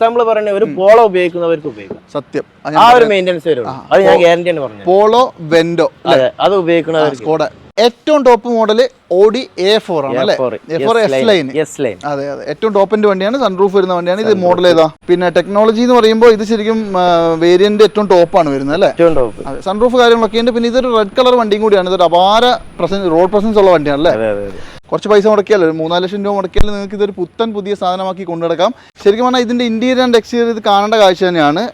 Example പറയുന്നത് ഒരു polo ഉപയോഗിക്കുന്നവർക്ക് ഉപയോഗിക്കാം. സത്യം. ആ ഒരു മെയിന്റെനൻസ് വരുള്ളൂ അത് ഞാൻ ഗ്യാരണ്ടി ആണ് പറഞ്ഞത്. പോളോ വെൻഡോ അതെ അത് ഉപയോഗിക്കുന്നവർക്ക് സ്കോഡ. ഏറ്റവും top model Audi A four ആണ് അല്ലേ? A four S line S line അതെ അതെ. ഏറ്റവും ടോപ്പിന്റെ വണ്ടിയാണ് സൺറൂഫ് വരുന്ന വണ്ടിയാണ്. ഇത് മോഡൽ ഏതാ? പിന്നെ ടെക്നോളജി എന്ന് പറയുമ്പോൾ ഇത് ശരിക്കും വേരിയന്റ് ഏറ്റവും ടോപ്പാണ് വരുന്നത് അല്ലേ? ഏറ്റവും ടോപ്പ് സൺറൂഫ് കാര്യങ്ങളൊക്കെ ഉണ്ട്. പിന്നെ ഇതൊരു റെഡ് കളർ വണ്ടിയും കൂടിയാണ്. ഇതൊരു അപാര പ്രസൻസ് റോഡ് പ്രസൻസ് ഉള്ള വണ്ടിയാണ് അല്ലേ കുറച്ച് പൈസ മുടക്കിയാൽ ഒരു മൂന്നാൽ ലക്ഷം രൂപ മുടക്കിയാൽ നിങ്ങൾക്ക് ഇതൊരു പുത്തൻ പുതിയ സാധനമാക്കി കൊണ്ടുനടക്കാം. ശരിക്കും പറഞ്ഞാൽ ഇതിന്റെ ഇന്റീരിയർ ആൻഡ് എക്സ്റ്റീരിയർ ഇത് കാണേണ്ട കാഴ്ച തന്നെയാണ്.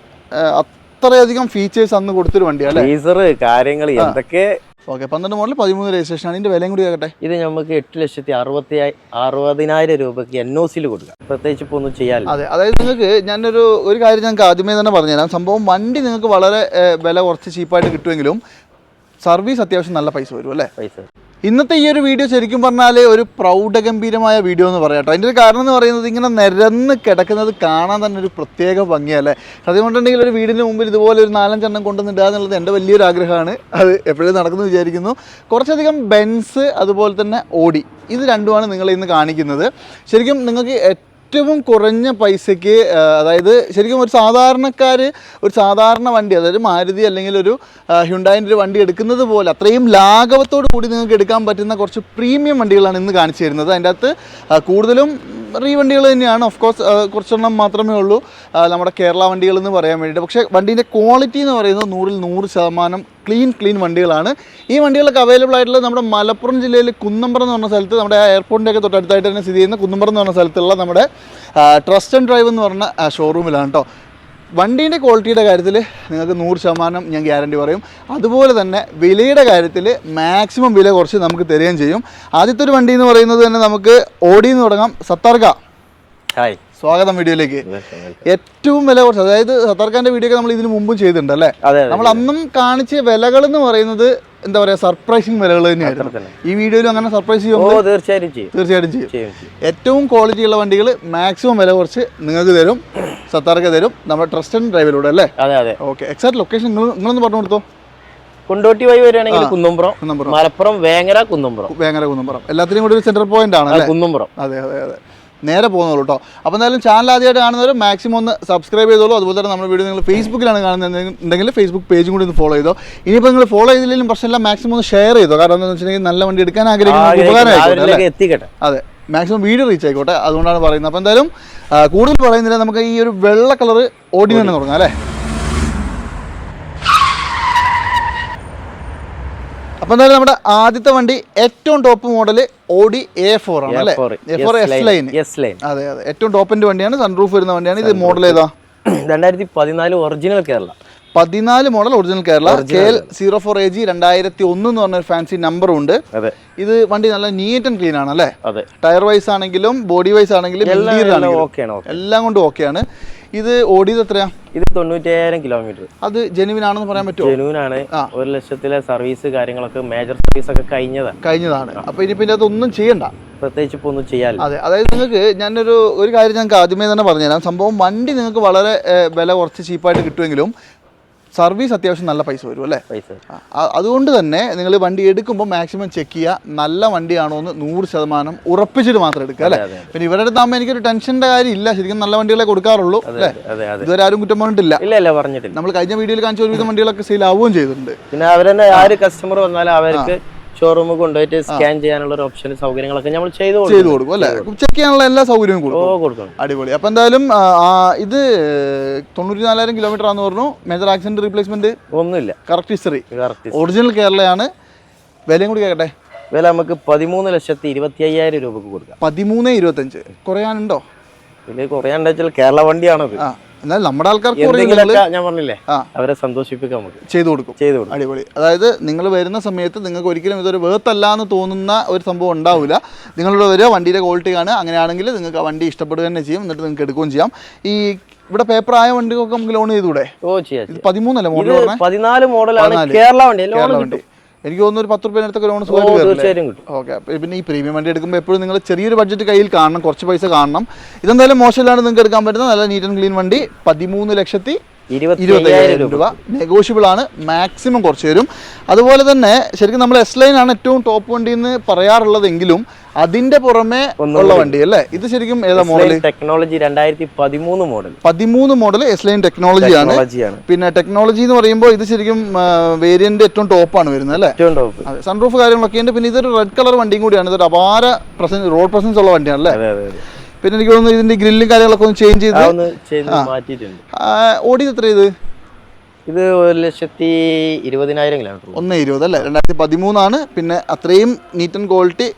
അത്രയധികം ഫീച്ചേഴ്സ് അന്ന് കൊടുത്തൊരു വണ്ടിയാണ് അല്ലേ? കാര്യങ്ങൾ എന്തൊക്കെ? ഓക്കെ പന്ത്രണ്ട് മോഡൽ പതിമൂന്ന് രജിസ്ട്രേഷൻ ആണ്. ഇതിന്റെ വിലയും കൂടി ആകട്ടെ ഇത് നമുക്ക് എട്ട് ലക്ഷത്തി അറുപത്തി അറുപതിനായിരം രൂപയ്ക്ക് എൻ ഒ സിയിൽ കൊടുക്കാം. പ്രത്യേകിച്ച് ഇപ്പോൾ ഒന്നും ചെയ്യാൻ അതെ അതായത് നിങ്ങൾക്ക് ഞാനൊരു ഒരു കാര്യം ഞങ്ങൾക്ക് ആദ്യമേ തന്നെ പറഞ്ഞുതരാം. സംഭവം വണ്ടി നിങ്ങൾക്ക് വളരെ വില കുറച്ച് ചീപ്പായിട്ട് കിട്ടുമെങ്കിലും സർവീസ് അത്യാവശ്യം നല്ല പൈസ വരും അല്ലേ? പൈസ ഇന്നത്തെ ഈ ഒരു വീഡിയോ ശരിക്കും പറഞ്ഞാൽ ഒരു പ്രൗഢഗംഭീരമായ വീഡിയോ എന്ന് പറയാം കേട്ടോ. അതിന്റെ ഒരു കാരണം എന്ന് പറയുന്നത് ഇങ്ങനെ നിരന്ന് കിടക്കുന്നത് കാണാൻ തന്നെ ഒരു പ്രത്യേക ഭംഗിയല്ലേ? സത്യം കൊണ്ടുണ്ടെങ്കിൽ ഒരു വീടിന് മുമ്പിൽ ഇതുപോലെ ഒരു നാലഞ്ചെണ്ണം കൊണ്ടുവന്നിടുക എന്നുള്ളത് എന്റെ വലിയൊരു ആഗ്രഹമാണ്. അത് എപ്പോഴും നടക്കുന്നു വിചാരിക്കുന്നു. കുറച്ചധികം ബെൻസ് അതുപോലെ തന്നെ ഓടി. ഇത് രണ്ടുമാണ് നിങ്ങൾ ഇന്ന് കാണിക്കുന്നത്. ശരിക്കും നിങ്ങൾക്ക് ഏറ്റവും കുറഞ്ഞ പൈസയ്ക്ക് അതായത് ശരിക്കും ഒരു സാധാരണക്കാർ ഒരു സാധാരണ വണ്ടി അതായത് മാരുതി അല്ലെങ്കിൽ ഒരു ഹ്യുണ്ടായിന്റെ ഒരു വണ്ടി എടുക്കുന്നത് പോലെ അത്രയും ലാഘവത്തോടു കൂടി നിങ്ങൾക്ക് എടുക്കാൻ പറ്റുന്ന കുറച്ച് പ്രീമിയം വണ്ടികളാണ് ഇന്ന് കാണിച്ചു തരുന്നത്. അതിന്റെ അകത്ത് കൂടുതലും റീ വണ്ടികൾ തന്നെയാണ്. ഓഫ് കോഴ്സ് കുറച്ചെണ്ണം മാത്രമേ ഉള്ളൂ. നമ്മുടെ കേരള വണ്ടികൾ എന്ന് പറയാൻ വേണ്ടിയിട്ട്. പക്ഷേ വണ്ടീന്റെ ക്വാളിറ്റി എന്ന് പറയുന്നത് നൂറിൽ നൂറ് ശതമാനം ക്ലീൻ ക്ലീൻ വണ്ടികളാണ്. ഈ വണ്ടികളൊക്കെ അവൈലബിൾ ആയിട്ടുള്ളത് നമ്മുടെ മലപ്പുറം ജില്ലയിൽ കുന്നമ്പറം എന്ന് പറഞ്ഞ സ്ഥലത്ത് നമ്മുടെ എയർപോർട്ടിന്റെ ഒക്കെ തൊട്ടടുത്തായിട്ട് തന്നെ സ്ഥിതി ചെയ്യുന്ന കുന്നമ്പറം എന്ന് പറഞ്ഞ സ്ഥലത്തുള്ള നമ്മുടെ ട്രസ്റ്റ് ആൻഡ് ഡ്രൈവ് എന്ന് പറഞ്ഞ ഷോറൂമിലാണ് കേട്ടോ വണ്ടീന്റെ ക്വാളിറ്റിയുടെ കാര്യത്തിൽ നിങ്ങൾക്ക് നൂറ് ശതമാനം ഞാൻ ഗ്യാരണ്ടി പറയും. അതുപോലെ തന്നെ വിലയുടെ കാര്യത്തിൽ മാക്സിമം വില കുറച്ച് നമുക്ക് തരികയും ചെയ്യും. ആദ്യത്തെ ഒരു വണ്ടി എന്ന് പറയുന്നത് തന്നെ നമുക്ക് ഓടി എന്ന് തുടങ്ങാം. സത്താർക്ക. ഹായ്. സ്വാഗതം വീഡിയോയിലേക്ക്. ഏറ്റവും വില കുറച്ച് അതായത് സത്താർക്കാന്റെ വീഡിയോ ഒക്കെ നമ്മൾ ഇതിനു മുമ്പും ചെയ്തിട്ടുണ്ട് അല്ലേ നമ്മൾ അന്നും കാണിച്ച വിലകൾ എന്ന് പറയുന്നത് എന്താ പറയാ സർപ്രൈസിങ് വിലകൾ തന്നെയായിരുന്നു. ഈ വീഡിയോയിലും അങ്ങനെ സർപ്രൈസ് ചെയ്യുമ്പോൾ തീർച്ചയായും ചെയ്യും. തീർച്ചയായിട്ടും ചെയ്യും. ഏറ്റവും ക്വാളിറ്റി ഉള്ള വണ്ടികൾ മാക്സിമം വില കുറച്ച് നിങ്ങൾക്ക് തരും സത്താർക്ക് തരും നമ്മുടെ ട്രസ്റ്റ് ആൻഡ് ഡ്രൈവിലൂടെ അല്ലേ? ഓക്കെ എക്സാക്ട് ലൊക്കേഷൻ നിങ്ങൾ നിങ്ങളൊന്ന് പറഞ്ഞു കൊടുത്തോ? കൊണ്ടോട്ടി വഴി വരികയാണെങ്കിൽ കുന്നുംപുറം കുന്നുംപുറം. മലപ്പുറം വേങ്ങര കുന്നുംപുറം. വേങ്ങര കുന്നമ്പുറം എല്ലാത്തിനും കൂടി ഒരു സെന്റർ പോയിന്റ് ആണ് കുന്നുംപുറം. അതെ അതെ അതെ. നേരെ പോകുന്നുള്ളൂ കേട്ടോ. അപ്പോൾ എന്തായാലും ചാനൽ ആദ്യമായിട്ട് കാണുന്നവർ മാക്സിമം ഒന്ന് സബ്സ്ക്രൈബ് ചെയ്തോളൂ. അതുപോലെ തന്നെ നമ്മുടെ വീഡിയോ നിങ്ങൾ ഫേസ്ബുക്കിലാണ് കാണുന്നുണ്ടെങ്കിൽ ഫേസ്ബുക്ക് പേജും കൂടി ഒന്ന് ഫോളോ ചെയ്തോ. ഇനിയിപ്പോൾ നിങ്ങൾ ഫോളോ ചെയ്തില്ലെങ്കിലും പ്രശ്നമില്ല മാക്സിമം ഒന്ന് ഷെയർ ചെയ്തോ. കാരണം എന്താണെന്ന് വെച്ചിട്ടുണ്ടെങ്കിൽ നല്ല വണ്ടി എടുക്കാൻ ആഗ്രഹിക്കുന്ന ഉപകാരമായിട്ട് അല്ലേ? എത്തിക്കട്ടെ. അതെ മാക്സിമം വീഡിയോ റീച്ച് ആയിക്കോട്ടെ. അതുകൊണ്ടാണ് പറയുന്നത്. അപ്പോൾ എന്തായാലും കൂടുതൽ പറയുന്നില്ല നമുക്ക് ഈ ഒരു വെള്ള കളർ ഓടി തന്നെ തുടങ്ങാം അല്ലേ? അപ്പോൾ എന്തായാലും നമ്മുടെ ആദ്യത്തെ വണ്ടി ഏറ്റവും top model Audi A four ആണ് അല്ലേ? A four S line S line അതെ അതെ. ഏറ്റവും ടോപ്പിന്റെ വണ്ടിയാണ് സൺറൂഫ് വരുന്ന വണ്ടിയാണ്. ഇത് മോഡൽ ഏതാ? രണ്ടായിരത്തി പതിനാല് ഒറിജിനൽ കേരള പതിനാല് model original Kerala K L zero four A G രണ്ടായിരത്തി ഒന്ന് എന്ന് പറഞ്ഞ ഫാൻസി നമ്പറും ഉണ്ട്. ഇത് വണ്ടി നല്ല നീറ്റ് ആൻഡ് ക്ലീൻ ആണ് അല്ലേ? ടയർ വൈസ് ആണെങ്കിലും ബോഡി വൈസ് ആണെങ്കിലും എല്ലാം കൊണ്ടും എല്ലാം ഓക്കെയാണ് ഇത് ഓടിയത് എത്രയാ? ഇത് തൊണ്ണൂറ്റയ്യായിരം കിലോമീറ്റർ അത് ജെനുവിൻ ആണെന്ന് പറയാൻ പറ്റുമോ? ജെനുവിൻ ആണ് ഒരു ലക്ഷത്തിലെ സർവീസ് കാര്യങ്ങളൊക്കെ മേജർ സർവീസ് ഒക്കെ കഴിഞ്ഞതാണ്. കഴിഞ്ഞതാണ് അപ്പൊ ഇനി പിന്നെ അതൊന്നും ചെയ്യണ്ട. പ്രത്യേകിച്ച് ഇപ്പോൾ ഒന്നും ചെയ്യാനില്ല. അതെ. അതായത് നിങ്ങൾക്ക് ഞാനൊരു ഒരു കാര്യം ഞങ്ങൾക്ക് ആദ്യമേ തന്നെ പറഞ്ഞുതരാം. സംഭവം വണ്ടി നിങ്ങൾക്ക് വളരെ വില കുറച്ച് ചീപ്പായിട്ട് കിട്ടുമെങ്കിലും സർവീസ് അത്യാവശ്യം നല്ല പൈസ വരും അല്ലേ? പൈസ അതുകൊണ്ട് തന്നെ നിങ്ങൾ വണ്ടി എടുക്കുമ്പോൾ മാക്സിമം ചെക്ക് ചെയ്യുക. നല്ല വണ്ടിയാണോ എന്ന് നൂറ് ശതമാനം ഉറപ്പിച്ചിട്ട് മാത്രം എടുക്കുക അല്ലേ? പിന്നെ ഇവരുടെ അടുത്താകുമ്പോൾ എനിക്കൊരു ടെൻഷന്റെ കാര്യം ഇല്ല ശരിക്കും നല്ല വണ്ടികളെ കൊടുക്കാറുള്ളൂ അല്ലേ? ഇതുവരെ ആരും കുറ്റം പറഞ്ഞിട്ടില്ല. ഇല്ല പറഞ്ഞിട്ടില്ല. നമ്മൾ കഴിഞ്ഞ വീഡിയോയിൽ കാണിച്ച ഒരുവിധം വണ്ടികളൊക്കെ സെയിൽ ആവുകയും ചെയ്തിട്ടുണ്ട്. പിന്നെ അവരെന്നെ ആര് കസ്റ്റമർ വന്നാലും അവർക്ക് ഷോറൂമിൽ കൊണ്ടുപോയിട്ട് സ്കാൻ ചെയ്യാനുള്ള ഒരു ഓപ്ഷൻ സൗകര്യങ്ങളൊക്കെ നമ്മൾ ചെയ്തു ചെയ്തു കൊടുക്കും അല്ലേ? ചെക്ക് ചെയ്യാനുള്ള എല്ലാ സൗകര്യവും കൊടുക്കും. അടിപൊളി. അപ്പൊ എന്തായാലും ഇത് തൊണ്ണൂറ്റി നാലായിരം കിലോമീറ്റർ ആണെന്ന് പറഞ്ഞു. മേജർ ആക്സിഡന്റ് റീപ്ലേസ്മെന്റ് ഒന്നുമില്ല. കറക്റ്റ് ഹിസ്റ്ററി ഒറിജിനൽ കേരളയാണ് വിലയും കൂടി കേട്ടെ വില നമുക്ക് പതിമൂന്ന് ലക്ഷത്തി ഇരുപത്തി അയ്യായിരം രൂപക്ക് കൊടുക്കാം. പതിമൂന്ന് ഇരുപത്തഞ്ച് കുറയാനുണ്ടോ? ഇതിൽ കുറയാണ്ട് വെച്ചാൽ കേരള വണ്ടിയാണോ ആ. എന്നാൽ നമ്മുടെ ആൾക്കാർക്ക് ഞാൻ പറഞ്ഞില്ലേ? അവരെ സന്തോഷിപ്പിക്കാൻ നമുക്ക്. ചെയ്തു കൊടുക്കും. ചെയ്തു കൊടുക്കും. അടിപൊളി. അതായത് നിങ്ങൾ വരുന്ന സമയത്ത് നിങ്ങൾക്ക് ഒരിക്കലും ഇതൊരു വേർത്തല്ല എന്ന് തോന്നുന്ന ഒരു സംഭവം ഉണ്ടാവില്ല. നിങ്ങളിവിടെ വരിക വണ്ടിയുടെ ക്വാളിറ്റി കാണുക. അങ്ങനെയാണെങ്കിൽ നിങ്ങൾക്ക് ആ വണ്ടി ഇഷ്ടപ്പെടുക തന്നെ ചെയ്യും. എന്നിട്ട് നിങ്ങൾക്ക് എടുക്കുകയും ചെയ്യാം. ഈ ഇവിടെ പേപ്പർ ആയ വണ്ടികൾക്ക് നമുക്ക് ലോൺ ചെയ്തുകൂടെ? ഓ ചെയ്യാം. പതിമൂന്നല്ലേ മോഡൽ പതിനാല് മോഡലാണ്. കേരള വണ്ടി. ലോൺ വണ്ടി. എനിക്ക് തോന്നുന്നു ഒരു പത്ത് റുപ്യ അടുത്തൊക്കെ ലോൺ കയറില്ലേ കിട്ടും. ഓക്കെ പിന്നെ ഈ പ്രീമിയം വണ്ടി എടുക്കുമ്പോൾ എപ്പോഴും നിങ്ങൾ ചെറിയൊരു ബഡ്ജറ്റ് കയ്യിൽ കാണണം കുറച്ച് പൈസ കാണണം. ഇതെന്തായാലും മോശമില്ലാണ്ട് നിങ്ങൾക്ക് എടുക്കാൻ പറ്റുന്ന നല്ല നീറ്റ് ആൻഡ് ക്ലീൻ വണ്ടി. പതിമൂന്ന് ലക്ഷത്തി ഇരുപത്തി ഇരുപത്തി അയ്യായിരം അയ്യായിരം രൂപ. നെഗോഷ്യബിൾ ആണ്. മാക്സിമം കുറച്ച് തരും അതുപോലെ തന്നെ ശരിക്കും നമ്മൾ എസ് ലൈൻ ആണ് ഏറ്റവും ടോപ്പ് വണ്ടി എന്ന് പറയാറുള്ളതെങ്കിലും അതിന്റെ പുറമെ ഉള്ള വണ്ടി അല്ലേ? ഇത് ശരിക്കും ഏതാ മോഡൽ ടെക്നോളജി രണ്ടായിരത്തി പതിമൂന്ന് മോഡൽ പതിമൂന്ന് മോഡൽ എസ് ലൈൻ ടെക്നോളജി ആണ്. പിന്നെ ടെക്നോളജി എന്ന് പറയുമ്പോൾ ഇത് ശരിക്കും വേരിയന്റ് ഏറ്റവും ടോപ്പാണ് വരുന്നത് അല്ലേ? ഏറ്റവും ടോപ്പ് സൺറൂഫ് കാര്യങ്ങളൊക്കെ ഉണ്ട്. പിന്നെ ഇതൊരു റെഡ് കളർ വണ്ടിയും കൂടിയാണ്. ഇതൊരു അപാര പ്രസൻസ് റോഡ് പ്രസൻസ് ഉള്ള വണ്ടിയാണ് അല്ലേ പിന്നെ എനിക്ക് തോന്നുന്നു ഇതിന്റെ ഗ്രില്ലും കാര്യങ്ങളൊക്കെ ഒന്ന് ചേഞ്ച് ചെയ്ത് മാറ്റിയിട്ടുണ്ട്. ഓടിയത് എത്ര ഇത്? ഇത് ഒരു ലക്ഷത്തി ഇരുപതിനായിരം കിലോമീറ്റർ ഒന്ന് ഇരുപത് അല്ലേ? രണ്ടായിരത്തി പതിമൂന്നാണ്. പിന്നെ അത്രയും നീറ്റ് ആൻഡ് ക്വാളിറ്റി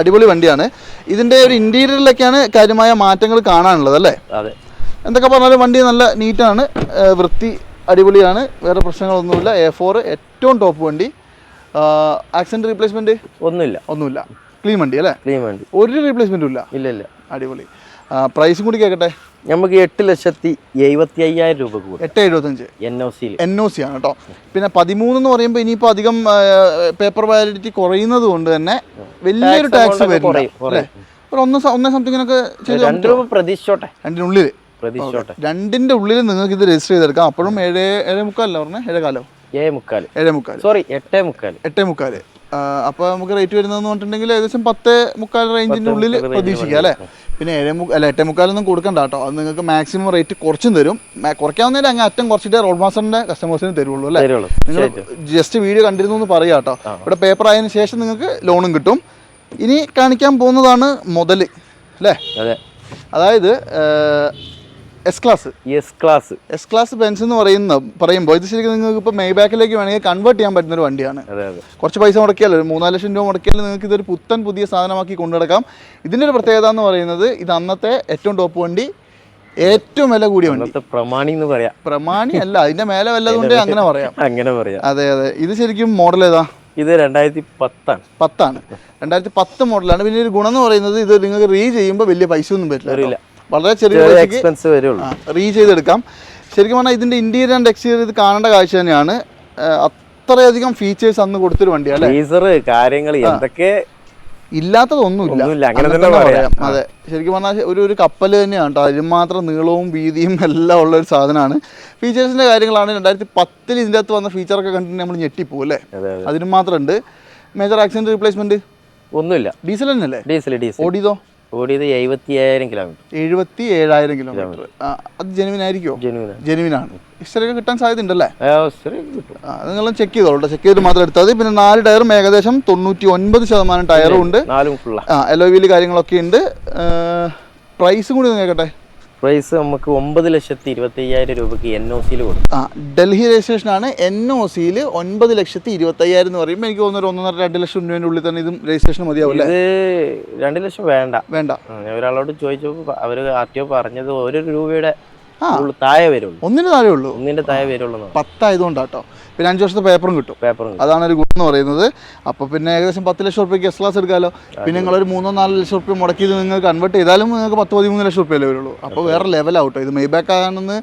അടിപൊളി വണ്ടിയാണ്. ഇതിന്റെ ഒരു ഇന്റീരിയറിലൊക്കെയാണ് കാര്യമായ മാറ്റങ്ങൾ കാണാനുള്ളത് അല്ലേ? അതെ. എന്തൊക്കെ പറഞ്ഞാലും വണ്ടി നല്ല നീറ്റാണ് വൃത്തി അടിപൊളിയാണ്. വേറെ പ്രശ്നങ്ങളൊന്നുമില്ല. എ ഫോർ ഏറ്റവും ടോപ്പ് വണ്ടി. ആക്സിഡന്റ് റീപ്ലേസ്മെന്റ് ഒന്നുമില്ല. ഒന്നുമില്ല. ക്ലീൻ വണ്ടി അല്ലേ? ക്ലീൻ വണ്ടി. ഒരു റീപ്ലേസ്മെന്റും ഇല്ല. ഇല്ല ഇല്ല. അടിപൊളി. പ്രൈസും കൂടി കേൾക്കട്ടെ നമുക്ക് എട്ട് ലക്ഷത്തി എഴുപത്തി അയ്യായിരം രൂപ കൂടും. എട്ട് എഴുപത്തഞ്ച് N O C N O C ആണ് കേട്ടോ. പിന്നെ പതിമൂന്ന് എന്ന് പറയുമ്പോൾ ഇനിയിപ്പോൾ അധികം പേപ്പർ വാലിഡിറ്റി കുറയുന്നത് കൊണ്ട് തന്നെ വലിയൊരു ടാക്സ് വരും ഒരു ഒന്ന് സ- ഒന്നേ സംതിങ്ങിനൊക്കെ ചെയ്ത് രണ്ട് രൂപ പ്രതീക്ഷിച്ചോട്ടെ. രണ്ടിനുള്ളിൽ പ്രതീക്ഷിച്ചോട്ടെ. രണ്ടിന്റെ ഉള്ളിൽ നിങ്ങൾക്ക് ഇത് രജിസ്റ്റർ ചെയ്തെടുക്കാം. അപ്പോഴും ഏഴ് ഏഴേ മുക്കാലല്ല പറഞ്ഞേ? ഏഴേ കാലോ? ഏഴേ മുക്കാൽ ഏഴേ മുക്കാൽ സോറി എട്ടേ മുക്കാൽ എട്ടേ മുക്കാൽ അപ്പോൾ നമുക്ക് റേറ്റ് വരുന്നതെന്ന് പറഞ്ഞിട്ടുണ്ടെങ്കിൽ ഏകദേശം പത്ത് മുക്കാൽ റേഞ്ചിന്റെ ഉള്ളിൽ പ്രതീക്ഷിക്കുക അല്ലെ? പിന്നെ ഏഴ് മുക്കാൽ അല്ല എട്ടേ മുക്കാലൊന്നും കൊടുക്കണ്ട കേട്ടോ. അത് നിങ്ങൾക്ക് മാക്സിമം റേറ്റ് കുറച്ചും തരും. കുറയ്ക്കാവുന്നതിന് കുറയ്ക്കാവുന്നതിൽ അങ്ങ് അറ്റം കുറച്ചിട്ടേ റോഡ് മാസ്റ്ററിന്റെ കസ്റ്റമേഴ്സിന് തരുള്ളൂ അല്ലേ? നിങ്ങൾ ജസ്റ്റ് വീഡിയോ കണ്ടിരുന്നു എന്ന് പറയാം കേട്ടോ. ഇവിടെ പേപ്പർ ആയതിനു ശേഷം നിങ്ങൾക്ക് ലോണും കിട്ടും. ഇനി കാണിക്കാൻ പോകുന്നതാണ് മുതൽ അല്ലേ? അതെ. അതായത് S class S class S class Benz എന്ന് പറയുന്ന പറയുമ്പോൾ ഇത് ശരിക്കും നിങ്ങൾക്ക് ഇപ്പോൾ മെയ്ബാക്കിലേക്ക് വേണമെങ്കിൽ കൺവേർട്ട് ചെയ്യാൻ പറ്റുന്ന ഒരു വണ്ടിയാണ്. കുറച്ച് പൈസ മുടക്കിയാൽ ഒരു മൂന്നാൽ ലക്ഷം രൂപ മുടക്കിയാൽ നിങ്ങൾക്ക് ഇതൊരു പുത്തൻ പുതിയ സാധനമാക്കി കൊണ്ടുനടക്കാം ഇതിന്റെ ഒരു പ്രത്യേകത എന്ന് പറയുന്നത് ഇത് അന്നത്തെ ഏറ്റവും ടോപ്പ് വണ്ടി ഏറ്റവും വില കൂടിയ വണ്ടി. പ്രമാണി എന്ന് പറയാം. പ്രമാണി അല്ല അതിന്റെ മേലെ വല്ലതുകൊണ്ട് അങ്ങനെ പറയാം. അങ്ങനെ പറയാം. അതെ അതെ. ഇത് ശരിക്കും മോഡൽ ഏതാ? ഇത് രണ്ടായിരത്തി പത്താണ്. പത്താണ് രണ്ടായിരത്തി പത്ത് മോഡലാണ് പിന്നെ ഒരു ഗുണം എന്ന് പറയുന്നത് ഇത് നിങ്ങൾക്ക് റീ ചെയ്യുമ്പോൾ വലിയ പൈസ ഒന്നും പറ്റില്ല. വളരെ ചെറിയ എക്സ്പെൻസ് വരുള്ളൂ. റീ ചെയ്തെടുക്കാം. ശരിക്കും പറഞ്ഞാൽ ഇതിന്റെ ഇന്റീരിയർ ആൻഡ് എക്സ്റ്റീരിയർ ഇത് കാണേണ്ട കാഴ്ച തന്നെയാണ്. അത്രയധികം ഫീച്ചേഴ്സ് അന്ന് കൊടുത്തൊരു വണ്ടിയാണ് ഫ്രീസർ കാര്യങ്ങൾ എന്തൊക്കെ ഇല്ലാത്തതൊന്നുമില്ല. അങ്ങനെ തന്നെ പറയാം. അതെ. ശരിക്കും പറഞ്ഞാൽ ഒരു ഒരു കപ്പൽ തന്നെയാണ് കേട്ടോ. അതിന് മാത്രം നീളവും വീതിയും എല്ലാം ഉള്ള ഒരു സാധനമാണ്. ഫീച്ചേഴ്സിന്റെ കാര്യങ്ങളാണ് രണ്ടായിരത്തി പത്തിൽ ഇതിന്റെ അകത്ത് വന്ന ഫീച്ചറൊക്കെ കണ്ടിട്ട് നമ്മൾ ഞെട്ടിപ്പോകും അല്ലേ? അതെ അതെ. അതിന് മാത്രമുണ്ട് മേജർ ആക്സിഡന്റ് റീപ്ലേസ്മെന്റ് ഒന്നുമില്ല. ഡീസൽ തന്നെയല്ലേ? ഡീസൽ ഡീസൽ ഓടിയതോ? ഓടിയത് എഴുപത്തി ഏഴായിരം കിലോമീറ്റർ എഴുപത്തി ഏഴായിരം കിലോമീറ്റർ അത് ജെനുവിൻ ആയിരിക്കുമോ ജനുവിന് ജെനുവിൻ ആണ്. ഹിസ്റ്ററിയൊക്കെ കിട്ടാൻ സാധ്യത ഉണ്ടല്ലേ കിട്ടും. നിങ്ങൾ ചെക്ക് ചെയ്തോളൂ ചെക്ക് ചെയ്തിട്ട് മാത്രം എടുത്താൽ മതി. പിന്നെ നാല് ടയറും ഏകദേശം തൊണ്ണൂറ്റി ഒൻപത് ശതമാനം ടയറും ഉണ്ട്. നാലും ഫുള്ളാ ആ. എൽ ഒ കാര്യങ്ങളൊക്കെ ഉണ്ട്. പ്രൈസും കൂടി ഒന്ന് കേൾക്കട്ടെ? പ്രൈസ് നമുക്ക് ഒമ്പത് ലക്ഷത്തി ഇരുപത്തി അയ്യായിരം രൂപയ്ക്ക് എൻ ഒ സിയിൽ കൊടുക്കും. ആ ഡൽഹി രജിസ്ട്രേഷൻ ആണ് എൻ ഒ സിയിൽ ഒൻപത് ലക്ഷത്തി ഇരുപത്തി അയ്യായിരം എന്ന് പറയുമ്പോൾ എനിക്ക് തോന്നുന്നു ഒരു ഒന്നര രണ്ട് ലക്ഷം രൂപേന്റെ ഉള്ളിൽ തന്നെ ഇതും രജിസ്ട്രേഷൻ മതിയാവില്ല? ഇത് രണ്ട് ലക്ഷം വേണ്ട. വേണ്ട. ഞാൻ ഒരാളോട് ചോദിച്ചപ്പോൾ അവർ ആർ ടി ഒ പറഞ്ഞത് ഒരു രൂപയുടെ താഴെ വരുള്ളൂ. ഒന്നിന് താഴെ ഉള്ളൂ? ഒന്നിന്റെ താഴെ വരുള്ളൂ പത്തായതുകൊണ്ടാട്ടോ. പിന്നെ അഞ്ചു വർഷത്തെ പേപ്പറും കിട്ടും. പേപ്പറും അതാണ് ഒരു ഗുണം എന്ന് പറയുന്നത്. അപ്പോൾ പിന്നെ ഏകദേശം പത്ത് ലക്ഷം റുപ്യക്ക് എസ് ക്ലാസ് എടുക്കാമല്ലോ പിന്നെ നിങ്ങൾ ഒരു മൂന്നോ നാല് ലക്ഷം റുപ്യ മുടക്കി ഇത് നിങ്ങൾ കൺവേർട്ട് ചെയ്താലും നിങ്ങൾക്ക് പത്ത് പതിമൂന്ന് ലക്ഷം റുപ്യല്ലേ വരുള്ളൂ. അപ്പോൾ വേറെ ലെവലാവട്ടോ ഇത് മെയ് ബാക്ക് ആണെന്ന്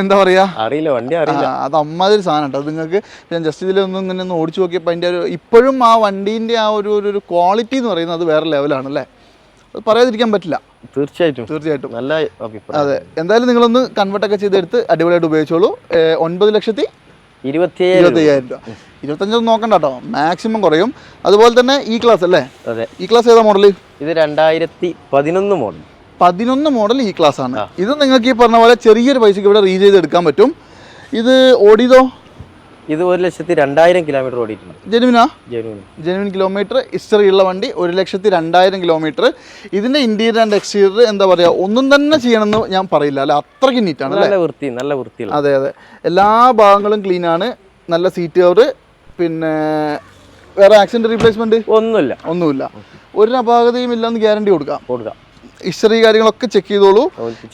എന്താ പറയുക അറിയില്ല വണ്ടി അറിയില്ല. അത് അമ്മാതിരി സാധനം കേട്ടോ. അത് നിങ്ങൾക്ക് ഞാൻ ജസ്റ്റ് ഇതിലൊന്നും ഇങ്ങനെ ഒന്ന് ഓടിച്ചു നോക്കിയപ്പോൾ അതിന്റെ ഒരു ഇപ്പോഴും ആ വണ്ടീന്റെ ആ ഒരു ഒരു- ക്വാളിറ്റി എന്ന് പറയുന്നത് അത് വേറെ ലെവലാണ് അല്ലേ അത് പറയാതിരിക്കാൻ പറ്റില്ല. തീർച്ചയായിട്ടും. തീർച്ചയായിട്ടും. നല്ല അഭിപ്രായം. അതെ. എന്തായാലും നിങ്ങളൊന്ന് കൺവേർട്ടൊക്കെ ചെയ്തെടുത്ത് അടിപൊളിയായിട്ട് ഉപയോഗിച്ചോളൂ. ഒൻപത് ലക്ഷത്തി ഇരുപത്തി ഇരുപത്തി അയ്യായിരം രൂപ. ഇരുപത്തഞ്ചൊന്നും നോക്കണ്ട കേട്ടോ. മാക്സിമം കുറയും. അതുപോലെ തന്നെ ഈ ക്ലാസ് അല്ലേ? അതെ. ഈ ക്ലാസ് ഏതാ മോഡൽ ഇത് രണ്ടായിരത്തി പതിനൊന്ന് മോഡൽ പതിനൊന്ന് മോഡൽ ഈ ക്ലാസ് ആണ്. ഇത് നിങ്ങൾക്ക് ഈ പറഞ്ഞ പോലെ ചെറിയൊരു പൈസക്ക് ഇവിടെ റീ ചെയ്ത് എടുക്കാൻ പറ്റും. ഇത് ഓടിയതോ? ഇത് ഒരു ലക്ഷത്തി രണ്ടായിരം കിലോമീറ്റർ ഓടിയിട്ടുണ്ട്. ജെനുവിനാ? ജെനുവിൻ ജെനുവിൻ കിലോമീറ്റർ ഹിസ്റ്ററി ഉള്ള വണ്ടി ഒരു ലക്ഷത്തി രണ്ടായിരം കിലോമീറ്റർ. ഇതിന്റെ ഇന്റീരിയർ ആൻഡ് എക്സ്റ്റീരിയർ എന്താ പറയുക ഒന്നും തന്നെ ചെയ്യണമെന്ന് ഞാൻ പറയില്ല അല്ല? അത്രയ്ക്ക് നീറ്റാണ് നല്ല വൃത്തി നല്ല വൃത്തി അതെ അതെ. എല്ലാ ഭാഗങ്ങളും ക്ലീൻ ആണ് നല്ല സീറ്റ് കവർ പിന്നെ വേറെ ആക്സിഡന്റ് റീപ്ലേസ്മെന്റ് ഒന്നുമില്ല. ഒന്നുമില്ല. ഒരു അപാകതയും ഇല്ലെന്ന് ഗ്യാരണ്ടി കൊടുക്കാം. കൊടുക്കാം. ഹിസ്റ്ററി കാര്യങ്ങളൊക്കെ ചെക്ക് ചെയ്തോളൂ.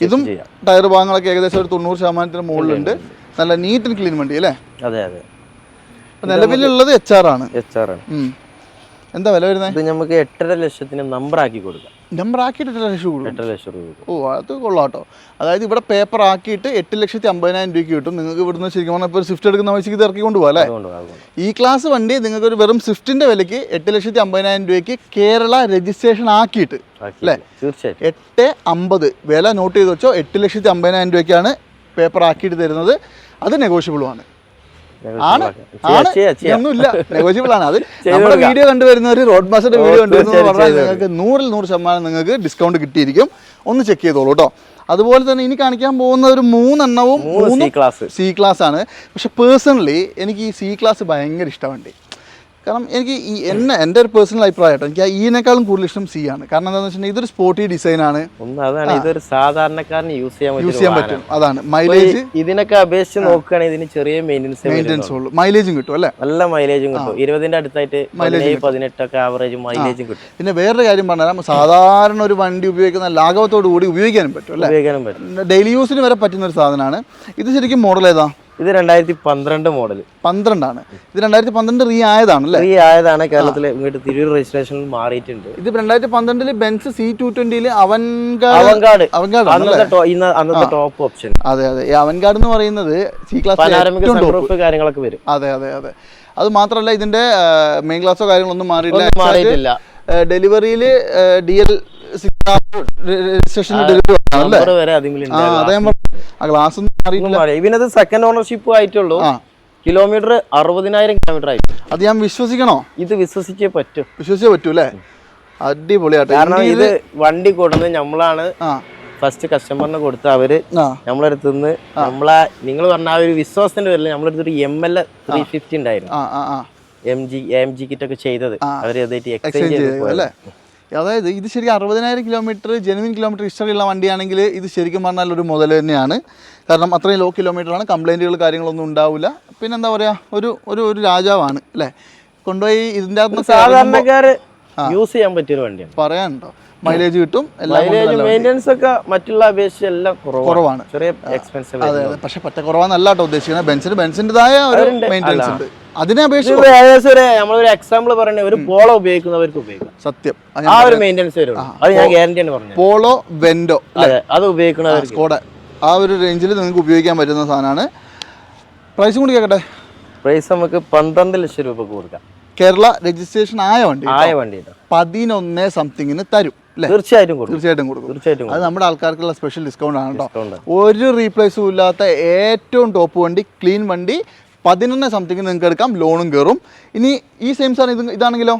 ഇതും ടയർ ഭാഗങ്ങളൊക്കെ ഏകദേശം ഒരു തൊണ്ണൂറ് ശതമാനത്തിന് മുകളിലുണ്ട്. നല്ല നീറ്റ് ആൻഡ് ക്ലീൻ വണ്ടി അല്ലേ? അതെ അതെ. നിലവിലുള്ളത് എച്ച് ആർ ആണ്. എച്ച് ആർ ആണ്. എന്താ വില വരുന്നത് ഇത് നമുക്ക് എട്ടര ലക്ഷത്തിന് നമ്പർ ആക്കി കൊടുക്കാം. നമ്പർ ആക്കിയിട്ട് എട്ട് ലക്ഷം കൊടുക്കും? എട്ടര ലക്ഷം രൂപ ഓ അത് കൊള്ളാട്ടോ അതായത് ഇവിടെ പേപ്പർ ആക്കിയിട്ട് എട്ട് ലക്ഷത്തി അമ്പതിനായിരം രൂപയ്ക്ക് കിട്ടും. നിങ്ങൾക്ക് ഇവിടുന്ന് ശരിക്കും പറഞ്ഞാൽ ഇപ്പോൾ ഒരു സ്വിഫ്റ്റ് എടുക്കുന്ന പൈസക്ക് ഇത് ഇറക്കി കൊണ്ടുപോകാം അല്ലേ? ഈ ക്ലാസ് വണ്ടി നിങ്ങൾക്ക് ഒരു വെറും സ്വിഫ്റ്റിന്റെ വിലയ്ക്ക് എട്ട് ലക്ഷത്തി അമ്പതിനായിരം രൂപയ്ക്ക് കേരള രജിസ്ട്രേഷൻ ആക്കിയിട്ട് അല്ലേ? തീർച്ചയായിട്ടും. എട്ട് അമ്പത്. വില നോട്ട് ചെയ്ത് വെച്ചോ. എട്ട് ലക്ഷത്തി അമ്പതിനായിരം രൂപയ്ക്കാണ് പേപ്പർ ആക്കിയിട്ട് തരുന്നത്. അത് നെഗോഷ്യബിളുമാണ് ആണ്. ഒന്നുമില്ല. നെഗോഷ്യബിൾ ആണ്. അത് നമ്മുടെ. വീഡിയോ കണ്ടുവരുന്നവർ റോഡ് മാസ്റ്റർ വീഡിയോ കണ്ടുവരുന്നത് പറഞ്ഞാൽ നിങ്ങൾക്ക് നൂറിൽ നൂറ് ശതമാനം നിങ്ങൾക്ക് ഡിസ്കൗണ്ട് കിട്ടിയിരിക്കും. ഒന്ന് ചെക്ക് ചെയ്തോളൂ കേട്ടോ അതുപോലെ തന്നെ ഇനി കാണിക്കാൻ പോകുന്ന ഒരു മൂന്നെണ്ണവും മൂന്ന് സി ക്ലാസ് സി ക്ലാസ് ആണ്. പക്ഷെ പേഴ്സണലി എനിക്ക് ഈ സി ക്ലാസ് ഭയങ്കര ഇഷ്ടമുണ്ട് കാരണം എനിക്ക് ഈ എന്നെ എന്റെ ഒരു പേഴ്സണൽ അഭിപ്രായം കേട്ടോ എനിക്ക് ഈനേക്കാളും കൂടുതൽ ഇഷ്ടം സി ആണ്. കാരണം എന്താണെന്ന് വെച്ചിട്ടുണ്ടെങ്കിൽ ഇതൊരു സ്പോർട്ടി ഡിസൈൻ ആണ്. അതാണ് ഇതൊരു സാധാരണക്കാരന് യൂസ് ചെയ്യാൻ യൂസ് ചെയ്യാൻ പറ്റും. അതാണ്. മൈലേജ് ഇതിനൊക്കെ അപേക്ഷിച്ച് നോക്കുകയാണെങ്കിൽ ഇതിന് ചെറിയ മെയിന്റെനൻസ് മെയിന്റെനൻസ് ഉള്ളൂ. മൈലേജും കിട്ടും അല്ലേ? നല്ല മൈലേജും കിട്ടും. ഇരുപതിന്റെ അടുത്തായിട്ട് മൈലേജ് പതിനെട്ടൊക്കെ ആവറേജ് മൈലേജും കിട്ടും. പിന്നെ വേറൊരു കാര്യം പറഞ്ഞാൽ സാധാരണ ഒരു വണ്ടി ഉപയോഗിക്കുന്ന ലാഘവത്തോടു കൂടി ഉപയോഗിക്കാനും പറ്റും അല്ലേ? ഉപയോഗിക്കാനും പറ്റും. ഡെയിലി യൂസിന് വരെ പറ്റുന്ന ഒരു സാധനമാണ്. ഇത് ശരിക്കും മോഡൽ ഏതാ? ഇത് രണ്ടായിരത്തി പന്ത്രണ്ട് മോഡൽ പന്ത്രണ്ടാണ്. ഇത് രണ്ടായിരത്തി പന്ത്രണ്ട് റീ ആയതാണ് അല്ലേ റീ ആയതാണ് കേരളത്തിൽ ഇങ്ങോട്ട് തിരൂർ രജിസ്ട്രേഷൻ മാറിയിട്ടുണ്ട്. ഇത് രണ്ടായിരത്തി പന്ത്രണ്ടിൽ ബെൻസ് സി ടു ട്വന്റിയിൽ അവങ്കാട് അന്നത്തെ ടോപ്പ് ഓപ്ഷൻ അതെ അതെ. അവൻഗാർഡ് എന്ന് പറയുന്നത് സി ക്ലാസ് കാര്യങ്ങളൊക്കെ വരും. അതെ അതെ അതെ. അത് മാത്രമല്ല ഇതിന്റെ മെയിൻ ക്ലാസ്സോ കാര്യങ്ങളൊന്നും മാറിയില്ല മാറിയിട്ടില്ല. ഡെലിവറിയിൽ ഡി എൽ രജിസ്ട്രേഷനിൽ ഇവനത് സെക്കൻഡ് ഓണർഷിപ്പ് ആയിട്ടുള്ളൂ. കിലോമീറ്റർ അറുപതിനായിരം കിലോമീറ്റർ ആയി. അത് ഞാൻ വിശ്വസിക്കണോ? ഇത് വിശ്വസിച്ചേ പറ്റൂ. വിശ്വസിച്ചേ പറ്റൂ അല്ലേ അടിപൊളിയാട്ടെ. കാരണം ഇത് വണ്ടി കൊടുന്ന് നമ്മളാണ് ഫസ്റ്റ് കസ്റ്റമറിന് കൊടുത്ത് അവർ നമ്മളെ നമ്മളടുത്ത് നിന്ന് നമ്മളെ നിങ്ങൾ പറഞ്ഞ ആ ഒരു വിശ്വാസത്തിന്റെ പേരിൽ നമ്മളടുത്ത് ഒരു എം എൽ ത്രീ ഫിഫ്റ്റി ഉണ്ടായിരുന്നു. M G M G kit ഒക്കെ ചെയ്തത്. അവർ എക്സ്ചേഞ്ച് ചെയ്ത് അതായത് ഇത് ശരിക്കും അറുപതിനായിരം കിലോമീറ്റർ ജെനുവിൻ കിലോമീറ്റർ ഹിസ്റ്ററി ഉള്ള വണ്ടിയാണെങ്കിൽ ഇത് ശരിക്കും പറഞ്ഞാൽ ഒരു മുതൽ തന്നെയാണ്. കാരണം അത്രയും ലോ കിലോമീറ്റർ ആണ് കംപ്ലൈന്റുകൾ കാര്യങ്ങളൊന്നും ഉണ്ടാവില്ല. പിന്നെ എന്താ പറയുക ഒരു ഒരു ഒരു രാജാവാണ് അല്ലേ? കൊണ്ടുപോയി ഇതിന്റെ അകത്ത് സാധാരണക്കാർ യൂസ് ചെയ്യാൻ പറ്റിയൊരു വണ്ടിയാണ്. പറയാനുണ്ടോ? മൈലേജ് കിട്ടും മൈലേജ് മെയിന്റെനൻസ് ഒക്കെ മറ്റുള്ള അപേക്ഷിച്ച് എല്ലാം കുറവാണ്. ചെറിയ എക്സ്പെൻസീവ് അതെ അതെ. പക്ഷെ പറ്റ കുറവാന്നല്ല കേട്ടോ ഉദ്ദേശിക്കുന്നത്. ബെൻസിന് ബെൻസിന്റെതായ ഒരു. മെയിന്റെനൻസ് ഉണ്ട്. അതിനെ അപേക്ഷിച്ച് ഏകദേശം നമ്മളൊരു എക്സാമ്പിൾ പറയുന്നത് ഒരു പോളോ ഉപയോഗിക്കുന്നവർക്ക് ഉപയോഗിക്കാം. സത്യം. ആ ഒരു മെയിന്റെനൻസ് വരും അത് ഞാൻ ഗ്യാരണ്ടി ആണ് പറഞ്ഞത്. പോളോ വെൻഡോ അതെ അത് ഉപയോഗിക്കുന്നവർക്ക് കൂടെ ആ ഒരു റേഞ്ചിൽ നിങ്ങൾക്ക് ഉപയോഗിക്കാൻ പറ്റുന്ന സാധനമാണ്. പ്രൈസും കൂടി കേൾക്കട്ടെ പ്രൈസ് നമുക്ക് പന്ത്രണ്ട് ലക്ഷം രൂപ കൊടുക്കാം. കേരള രജിസ്ട്രേഷൻ ആയ വണ്ടി ആയ വണ്ടി പതിനൊന്ന് സംതിങ്ങിന് തരും. തീർച്ചയായിട്ടും കൊടുക്കും. തീർച്ചയായിട്ടും കൊടുക്കും. തീർച്ചയായിട്ടും അത് നമ്മുടെ ആൾക്കാർക്കുള്ള സ്പെഷ്യൽ ഡിസ്കൗണ്ട് ആണ് കേട്ടോ. ഒരു റീപ്ലേസും ഇല്ലാത്ത ഏറ്റവും ടോപ്പ് വണ്ടി ക്ലീൻ വണ്ടി പതിനൊന്ന് സംതിങ് നിങ്ങൾക്ക് എടുക്കാം. ലോണും കയറും ഇനി ഈ സെയിം സാധനം ഇത് ഇതാണെങ്കിലോ?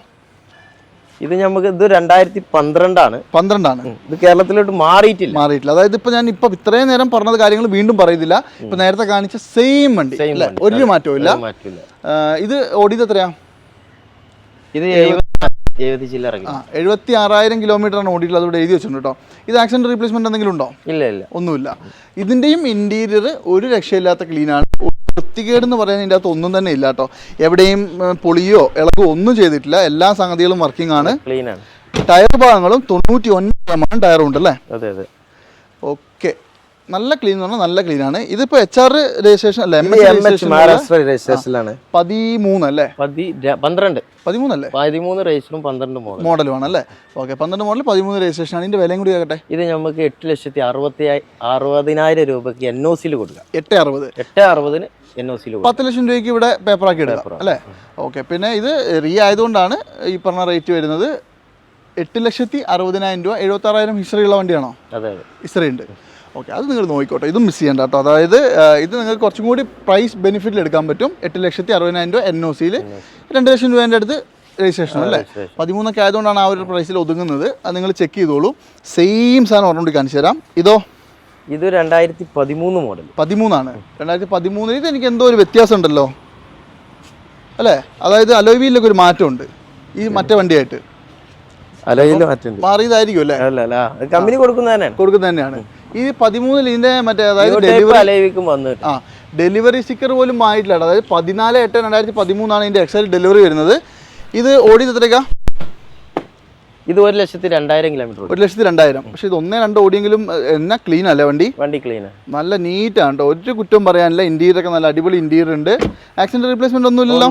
ഇത് നമുക്ക് ഇത് രണ്ടായിരത്തി പന്ത്രണ്ടാണ്. പന്ത്രണ്ടാണ് ഇത് കേരളത്തിലോട്ട് മാറിയിട്ടില്ല. മാറിയിട്ടില്ല. അതായത് ഇപ്പൊ ഞാൻ ഇപ്പൊ ഇത്രയും നേരം പറഞ്ഞത് കാര്യങ്ങൾ വീണ്ടും പറയുന്നില്ല. ഇപ്പൊ നേരത്തെ കാണിച്ച സെയിം വണ്ടി ഒരു മാറ്റവും ഇല്ല. ഇത് ഓടിയത് എത്രയാ? ഇത് എഴുപത്തി ആറായിരം കിലോമീറ്റർ ആണ് ഓടിയിട്ടുള്ളത്. അതോടെ എഴുതി വെച്ചിട്ടുണ്ട് കേട്ടോ. ഇത് ആക്സിഡന്റ് റീപ്ലേസ്മെന്റ് എന്തെങ്കിലും ഉണ്ടോ? ഇല്ല ഇല്ല. ഒന്നുമില്ല. ഇതിന്റെയും ഇന്റീരിയർ ഒരു രക്ഷയില്ലാത്ത ക്ലീനാണ് വൃത്തികേട് എന്ന് പറയാൻ ഇതിന്റെ അകത്ത് ഒന്നും തന്നെ ഇല്ല കേട്ടോ. എവിടെയും പൊളിയോ ഇളകോ ഒന്നും ചെയ്തിട്ടില്ല. എല്ലാ സംഗതികളും വർക്കിംഗ് ആണ്. ക്ലീൻ ആണ്. ടയർ ഭാഗങ്ങളും തൊണ്ണൂറ്റി ഒൻപത് ശതമാനം ടയറും ഉണ്ട് അല്ലേ അതെ അതെ. നല്ല ക്ലീൻ എന്ന് പറഞ്ഞാൽ നല്ല ക്ലീൻ ആണ്. ഇതിപ്പോ എച്ച് ആർ രജിസ്ട്രേഷൻ അല്ല? എം എച്ച് രജിസ്ട്രേഷൻ മഹാരാഷ്ട്ര രജിസ്ട്രേഷനിലാണ് പതിമൂന്ന് അല്ലേ? പന്ത്രണ്ട്. പതിമൂന്നല്ലേ? പതിമൂന്ന് രജിസ്റ്ററും പന്ത്രണ്ട് മോഡൽ മോഡലുമാണ് അല്ലേ? ഓക്കെ പന്ത്രണ്ട് മോഡൽ പതിമൂന്ന് രജിസ്ട്രേഷൻ ആണ്. ഇതിന്റെ വിലയും കൂടി ആകട്ടെ ഇത് നമുക്ക് എട്ട് ലക്ഷത്തി അറുപത്തി അറുപതിനായിരം രൂപയ്ക്ക് എൻ ഒ സിയിൽ കൊടുക്കാം. എട്ട് അറുപത്. എട്ട് അറുപതിന് പത്ത് ലക്ഷം രൂപയ്ക്ക് ഇവിടെ പേപ്പറാക്കി ഇടുക അല്ലേ? ഓക്കെ പിന്നെ ഇത് റീ ആയതുകൊണ്ടാണ് ഈ പറഞ്ഞ റേറ്റ് വരുന്നത് എട്ട് ലക്ഷത്തി അറുപതിനായിരം രൂപ എഴുപത്തി ആറായിരം ഹിസ്റ്ററി ഉള്ള വണ്ടിയാണോ? ഹിസ്റ്ററി ഉണ്ട്. ഓക്കെ അത് നിങ്ങൾ നോക്കിക്കോട്ടെ. ഇതും മിസ് ചെയ്യണ്ട കേട്ടോ. അതായത് ഇത് നിങ്ങൾക്ക് കുറച്ചും കൂടി പ്രൈസ് ബെനിഫിറ്റിൽ എടുക്കാൻ പറ്റും. എട്ട് ലക്ഷത്തി അറുപതിനായിരം രൂപ എൻ ഒ സിയിൽ രണ്ട് ലക്ഷം രൂപേന്റെ അടുത്ത് രജിസ്ട്രേഷൻ അല്ലേ. പതിമൂന്നൊക്കെ ആയതുകൊണ്ടാണ് ആ ഒരു പ്രൈസിൽ ഒതുങ്ങുന്നത്. അത് നിങ്ങൾ ചെക്ക് ചെയ്തോളൂ. സെയിം സാധനം ഒരെണ്ണം കാണിച്ചു തരാം ഇതോ? ഇത് രണ്ടായിരത്തി പതിമൂന്ന് മോഡൽ പതിമൂന്നാണ്. രണ്ടായിരത്തി പതിമൂന്നിൽ ഇത് എനിക്ക് എന്തോ ഒരു വ്യത്യാസം ഉണ്ടല്ലോ അല്ലേ? അതായത് അലോവിയിലൊക്കെ ഒരു മാറ്റമുണ്ട്. ഈ മറ്റേ വണ്ടിയായിട്ട്. അലോയിൽ മാറിയതായിരിക്കും അല്ലേ? കമ്പനി കൊടുക്കുന്ന തന്നെയാണ്. കൊടുക്കുന്നത് തന്നെയാണ്. ഈ പതിമൂന്നിൽ ഇതിന്റെ മറ്റേ അതായത് ഡെലിവറി ആ ഡെലിവറി സ്റ്റിക്കർ പോലും ആയിട്ടില്ല അതായത് പതിനാല് എട്ട് രണ്ടായിരത്തി പതിമൂന്നാണ് ഇതിന്റെ എക്സൈൽ ഡെലിവറി വരുന്നത്. ഇത് ഓടിയത് എത്രയ്ക്കാ? ഇത് ഒരു ലക്ഷത്തി രണ്ടായിരം കിലോമീറ്റർ ഒരു ലക്ഷത്തി രണ്ടായിരം. പക്ഷെ ഇത് ഒന്നേ രണ്ട് ഓടിയെങ്കിലും എന്നാ ക്ലീൻ അല്ലേ വണ്ടി? വണ്ടി ക്ലീൻ നല്ല നീറ്റ് ആണ് കേട്ടോ ഒരു കുറ്റം പറയാനില്ല. ഇന്റീരിയർ ഒക്കെ നല്ല അടിപൊളി ഇന്റീരിയർ ഉണ്ട്. ആക്സിഡന്റ് റീപ്ലേസ്മെന്റ് ഒന്നും ഇല്ലല്ലോ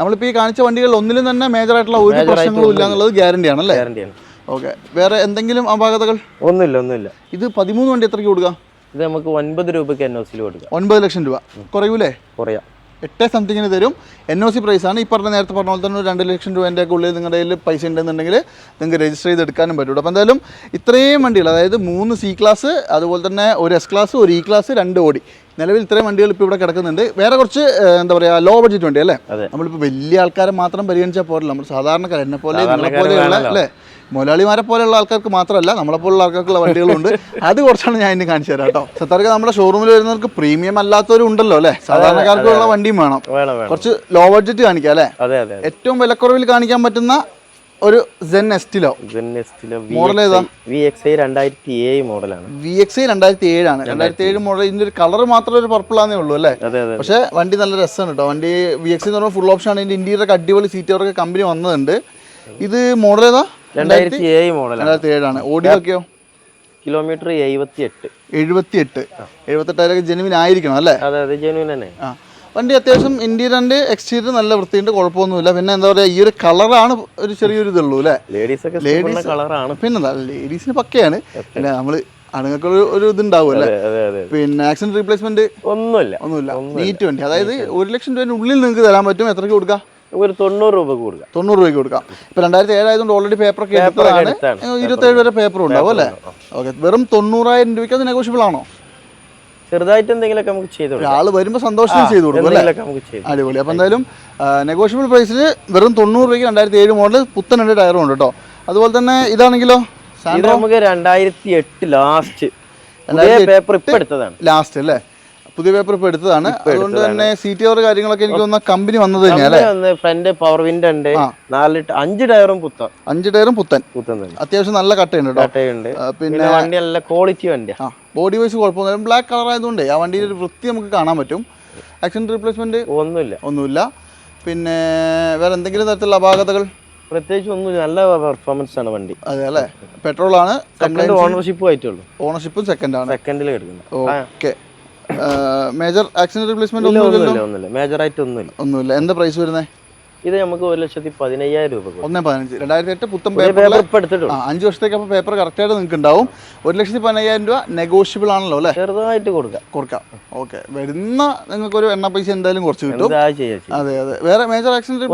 നമ്മളിപ്പോ ഈ കാണിച്ച വണ്ടികളിൽ ഒന്നിലും തന്നെ മേജർ ആയിട്ടുള്ള ഒരു പ്രശ്നങ്ങളും ഇല്ല എന്നുള്ളത് ഗ്യാരണ്ടിയാണ് അല്ലേ? ഗ്യാരണ്ടിയാണ് ഓക്കെ. വേറെ എന്തെങ്കിലും അപാകതകൾ? ഒന്നുമില്ല ഒന്നുമില്ല. ഇത് പതിമൂന്ന് വണ്ടി എത്രയ്ക്ക് കൊടുക്കാം? ഇത് നമുക്ക് ഒൻപത് രൂപയ്ക്ക് എൻ ഒ സിയിൽ കൊടുക്കാം. ഒൻപത് ലക്ഷം രൂപ. കുറയൂലേ? കുറയാം. എട്ട് സംതിങ്ങിന് തരും. എൻ ഒ സി പ്രൈസാണ് ഈ പറഞ്ഞ നേരത്തെ പറഞ്ഞ പോലെ തന്നെ ഒരു രണ്ട് ലക്ഷം രൂപേന്റെ ഒക്കെ ഉള്ളിൽ നിങ്ങളുടെ കയ്യിൽ പൈസ ഉണ്ടെന്നുണ്ടെങ്കിൽ നിങ്ങൾക്ക് രജിസ്റ്റർ ചെയ്ത് എടുക്കാനും പറ്റുള്ളൂ അപ്പോൾ എന്തായാലും ഇത്രയും വണ്ടികൾ അതായത് മൂന്ന് സി ക്ലാസ് അതുപോലെ തന്നെ ഒരു എസ് ക്ലാസ് ഒരു ഇ ക്ലാസ് രണ്ട് ഓടി. നിലവിൽ ഇത്രയും വണ്ടികൾ ഇപ്പോൾ ഇവിടെ കിടക്കുന്നുണ്ട്. വേറെ കുറച്ച് എന്താ പറയുക ലോ ബഡ്ജറ്റ് വണ്ടി അല്ലേ. നമ്മളിപ്പോൾ വലിയ ആൾക്കാരെ മാത്രം പരിഗണിച്ചാൽ പോരല്ലോ. നമ്മൾ സാധാരണക്കാർ എന്നെ പോലെ നിങ്ങളെ സാധാരണക്കാര് പോലെയുള്ള അല്ലേ? മുതലാളിമാരെ പോലെയുള്ള ആൾക്കാർക്ക് മാത്രമല്ല നമ്മളെ പോലുള്ള ആൾക്കാർക്കുള്ള വണ്ടികളുണ്ട്. അത് കുറച്ചാണ് ഞാൻ ഇനി കാണിച്ചു തരാം കേട്ടോ. സത്താർക്ക് നമ്മുടെ ഷോറൂമിൽ വരുന്നവർക്ക് പ്രീമിയം അല്ലാത്തവരും ഉണ്ടല്ലോ അല്ലേ? സാധാരണക്കാർക്കുള്ള വണ്ടിയും വേണം. കുറച്ച് ലോ ബഡ്ജറ്റ് കാണിക്കാം അല്ലേ? ഏറ്റവും വിലക്കുറവിൽ കാണിക്കാൻ പറ്റുന്ന ഒരു സെൻ എസ്റ്റിലോ മോഡൽ ഏതാ? വി എക്സ് ഐ രണ്ടായിരത്തി ഏഴ് മോഡലാണ്. വി എക്സ് ഐ രണ്ടായിരത്തി ഏഴാണ് രണ്ടായിരത്തി ഏഴ് മോഡൽ ഇതിന്റെ ഒരു കളർ മാത്രമേ ഒരു പർപ്പിൾ ആണേ ഉള്ളൂ അല്ലേ? പക്ഷെ വണ്ടി നല്ല രസമാണ് കേട്ടോ. വണ്ടി വി എക്സ് എന്ന് പറഞ്ഞാൽ ഫുൾ ഓപ്ഷൻ ആണ്. ഇതിന്റെ ഒക്കെ അടിപൊളി സീറ്റൊക്കെ കമ്പനി വന്നതുണ്ട്. ഇത് മോഡൽ ഏതാ? രണ്ടായിരത്തി ഏഴ് മോഡലാണ് രണ്ടായിരത്തി ഏഴാണ്. ഓടിയൊക്കെയോ കിലോമീറ്റർ എഴുപത്തി എട്ട് എഴുപത്തി എട്ട് ജെനുവിൻ ആയിരിക്കണം അല്ലേ? അതെ അതെ ജെനുവിൻ തന്നെ. ആ. വണ്ടി അത്യാവശ്യം ഇന്റീരിയറിന്റെ എക്സ്റ്റീരിയർ നല്ല വൃത്തിയുണ്ട് കുഴപ്പമൊന്നുമില്ല. പിന്നെ എന്താ പറയാ ഈ ഒരു കളറാണ് ഒരു ചെറിയൊരു ഇതുള്ളൂ അല്ലേ? ലേഡീസ് ഒക്കെ ഇഷ്ടപ്പെടുന്ന കളറാണ് പിന്നെന്താ ലേഡീസിന് പക്കയാണ്. പിന്നെ നമ്മൾ ആണുങ്ങൾക്ക് ഒരു ഇതുണ്ടാവും അല്ലേ? പിന്നെ ആക്സിഡന്റ് റീപ്ലേസ്മെന്റ് ഒന്നുമില്ല. ഒന്നുമില്ല. നീറ്റ് വണ്ടി. അതായത് ഒരു ലക്ഷം രൂപ ഉള്ളിൽ നിങ്ങൾക്ക് തരാൻ പറ്റും. എത്രക്ക് കൊടുക്കാം? ഒരു തൊണ്ണൂറ് രൂപ കൊടുക്കാം. തൊണ്ണൂറ് രൂപയ്ക്ക് കൊടുക്കാം. ഇപ്പൊ രണ്ടായിരത്തി ഏഴായതുകൊണ്ട് ഓൾറെഡി Paper എടുത്തതാണ്. ഇരുപത്തേഴ് വരെ പേപ്പർ ഉണ്ടാവും അല്ലേ? ഓക്കെ വെറും തൊണ്ണൂറായിരം രൂപയ്ക്ക് അത് നെഗോഷ്യബിൾ ആണോ? ചെറുതായിട്ട് എന്തെങ്കിലുമൊക്കെ നമുക്ക് ചെയ്തു ഒരാൾ വരുമ്പോൾ സന്തോഷം ചെയ്തു കൊടുക്കും അല്ലേ? അടിപൊളി. അപ്പോൾ എന്തായാലും നെഗോഷ്യബിൾ പ്രൈസിൽ വെറും തൊണ്ണൂറ് രൂപയ്ക്ക് രണ്ടായിരത്തി ഏഴ് മോഡൽ പുത്തൻ രണ്ട് ടയറും ഉണ്ട് കേട്ടോ അതുപോലെ തന്നെ ഇതാണെങ്കിലോ? ഇത് നമുക്ക് രണ്ടായിരത്തി എട്ട് ലാസ്റ്റ് പേപ്പർ ഇപ്പൊ എടുത്തതാണ്. ലാസ്റ്റ് അല്ലേ? പുതിയ പേപ്പർ ഇപ്പൊ എടുത്തതാണ്. അതുകൊണ്ട് തന്നെ സീറ്റ് കവർ കാര്യങ്ങളൊക്കെ എനിക്ക് തോന്നുന്ന കമ്പനി വന്നത് തന്നെയാണ് ഫ്രണ്ട് പവർ വിൻഡ് ഉണ്ട്. നാല് അഞ്ച് ടയറും പുത്തൻ. അഞ്ച് ടയറും പുത്തൻ. പുത്തൻ തന്നെ. അത്യാവശ്യം നല്ല കട്ടയുണ്ട് കട്ടയുണ്ട്. പിന്നെ വണ്ടി നല്ല ക്വാളിറ്റി വണ്ടിയാ. ബോഡി വൈസ് കുഴപ്പമൊന്നും ബ്ലാക്ക് കളർ ആയതുകൊണ്ട് ആ വണ്ടിയുടെ ഒരു വൃത്തി നമുക്ക് കാണാൻ പറ്റും. ആക്സിഡന്റ് റീപ്ലേസ്മെന്റ് ഒന്നുമില്ല. ഒന്നുമില്ല. പിന്നെ വേറെ എന്തെങ്കിലും തരത്തിലുള്ള അപാകതകൾ? പ്രത്യേകിച്ച് ഒന്നും നല്ല പെർഫോമൻസ് ആണ് വണ്ടി. അതെ അല്ലേ? പെട്രോൾ ആണ്. ഓണർഷിപ്പും ആയിട്ടുള്ളൂ. ഓണർഷിപ്പും സെക്കൻഡ് ആണ്. സെക്കൻഡിൽ എടുക്കുന്നത് ഓക്കെ മേജർ ആക്സിഡന്റ് റീപ്ലേസ്മെന്റ് ഒന്നുമില്ല മേജർ ആയിട്ട് ഒന്നുമില്ല. ഒന്നുമില്ല. എന്താ പ്രൈസ് വരുന്നത് ഇത് നമുക്ക് ഒരു ലക്ഷത്തി പതിനയ്യായിരം രൂപ ഒന്നേ പതിനഞ്ച്. രണ്ടായിരത്തി എട്ട് പുത്തൻ പേപ്പർ എടുത്തിട്ടുണ്ട് അഞ്ച് വർഷത്തേക്ക് അപ്പോൾ പേപ്പർ കറക്റ്റായിട്ട് നിങ്ങൾക്ക് ഉണ്ടാവും ഒരു ലക്ഷത്തി പതിനയ്യായിരം രൂപ നെഗോഷ്യബിൾ ആണല്ലോ അല്ലേ? ചെറുതായിട്ട് കൊടുക്കാം. കൊടുക്കാം. ഓക്കെ. വരുന്ന നിങ്ങൾക്ക് ഒരു എണ്ണ പൈസ എന്തായാലും കുറച്ച് കിട്ടും. അതെ അതെ. വേറെ മേജർ ആക്സിഡന്റ്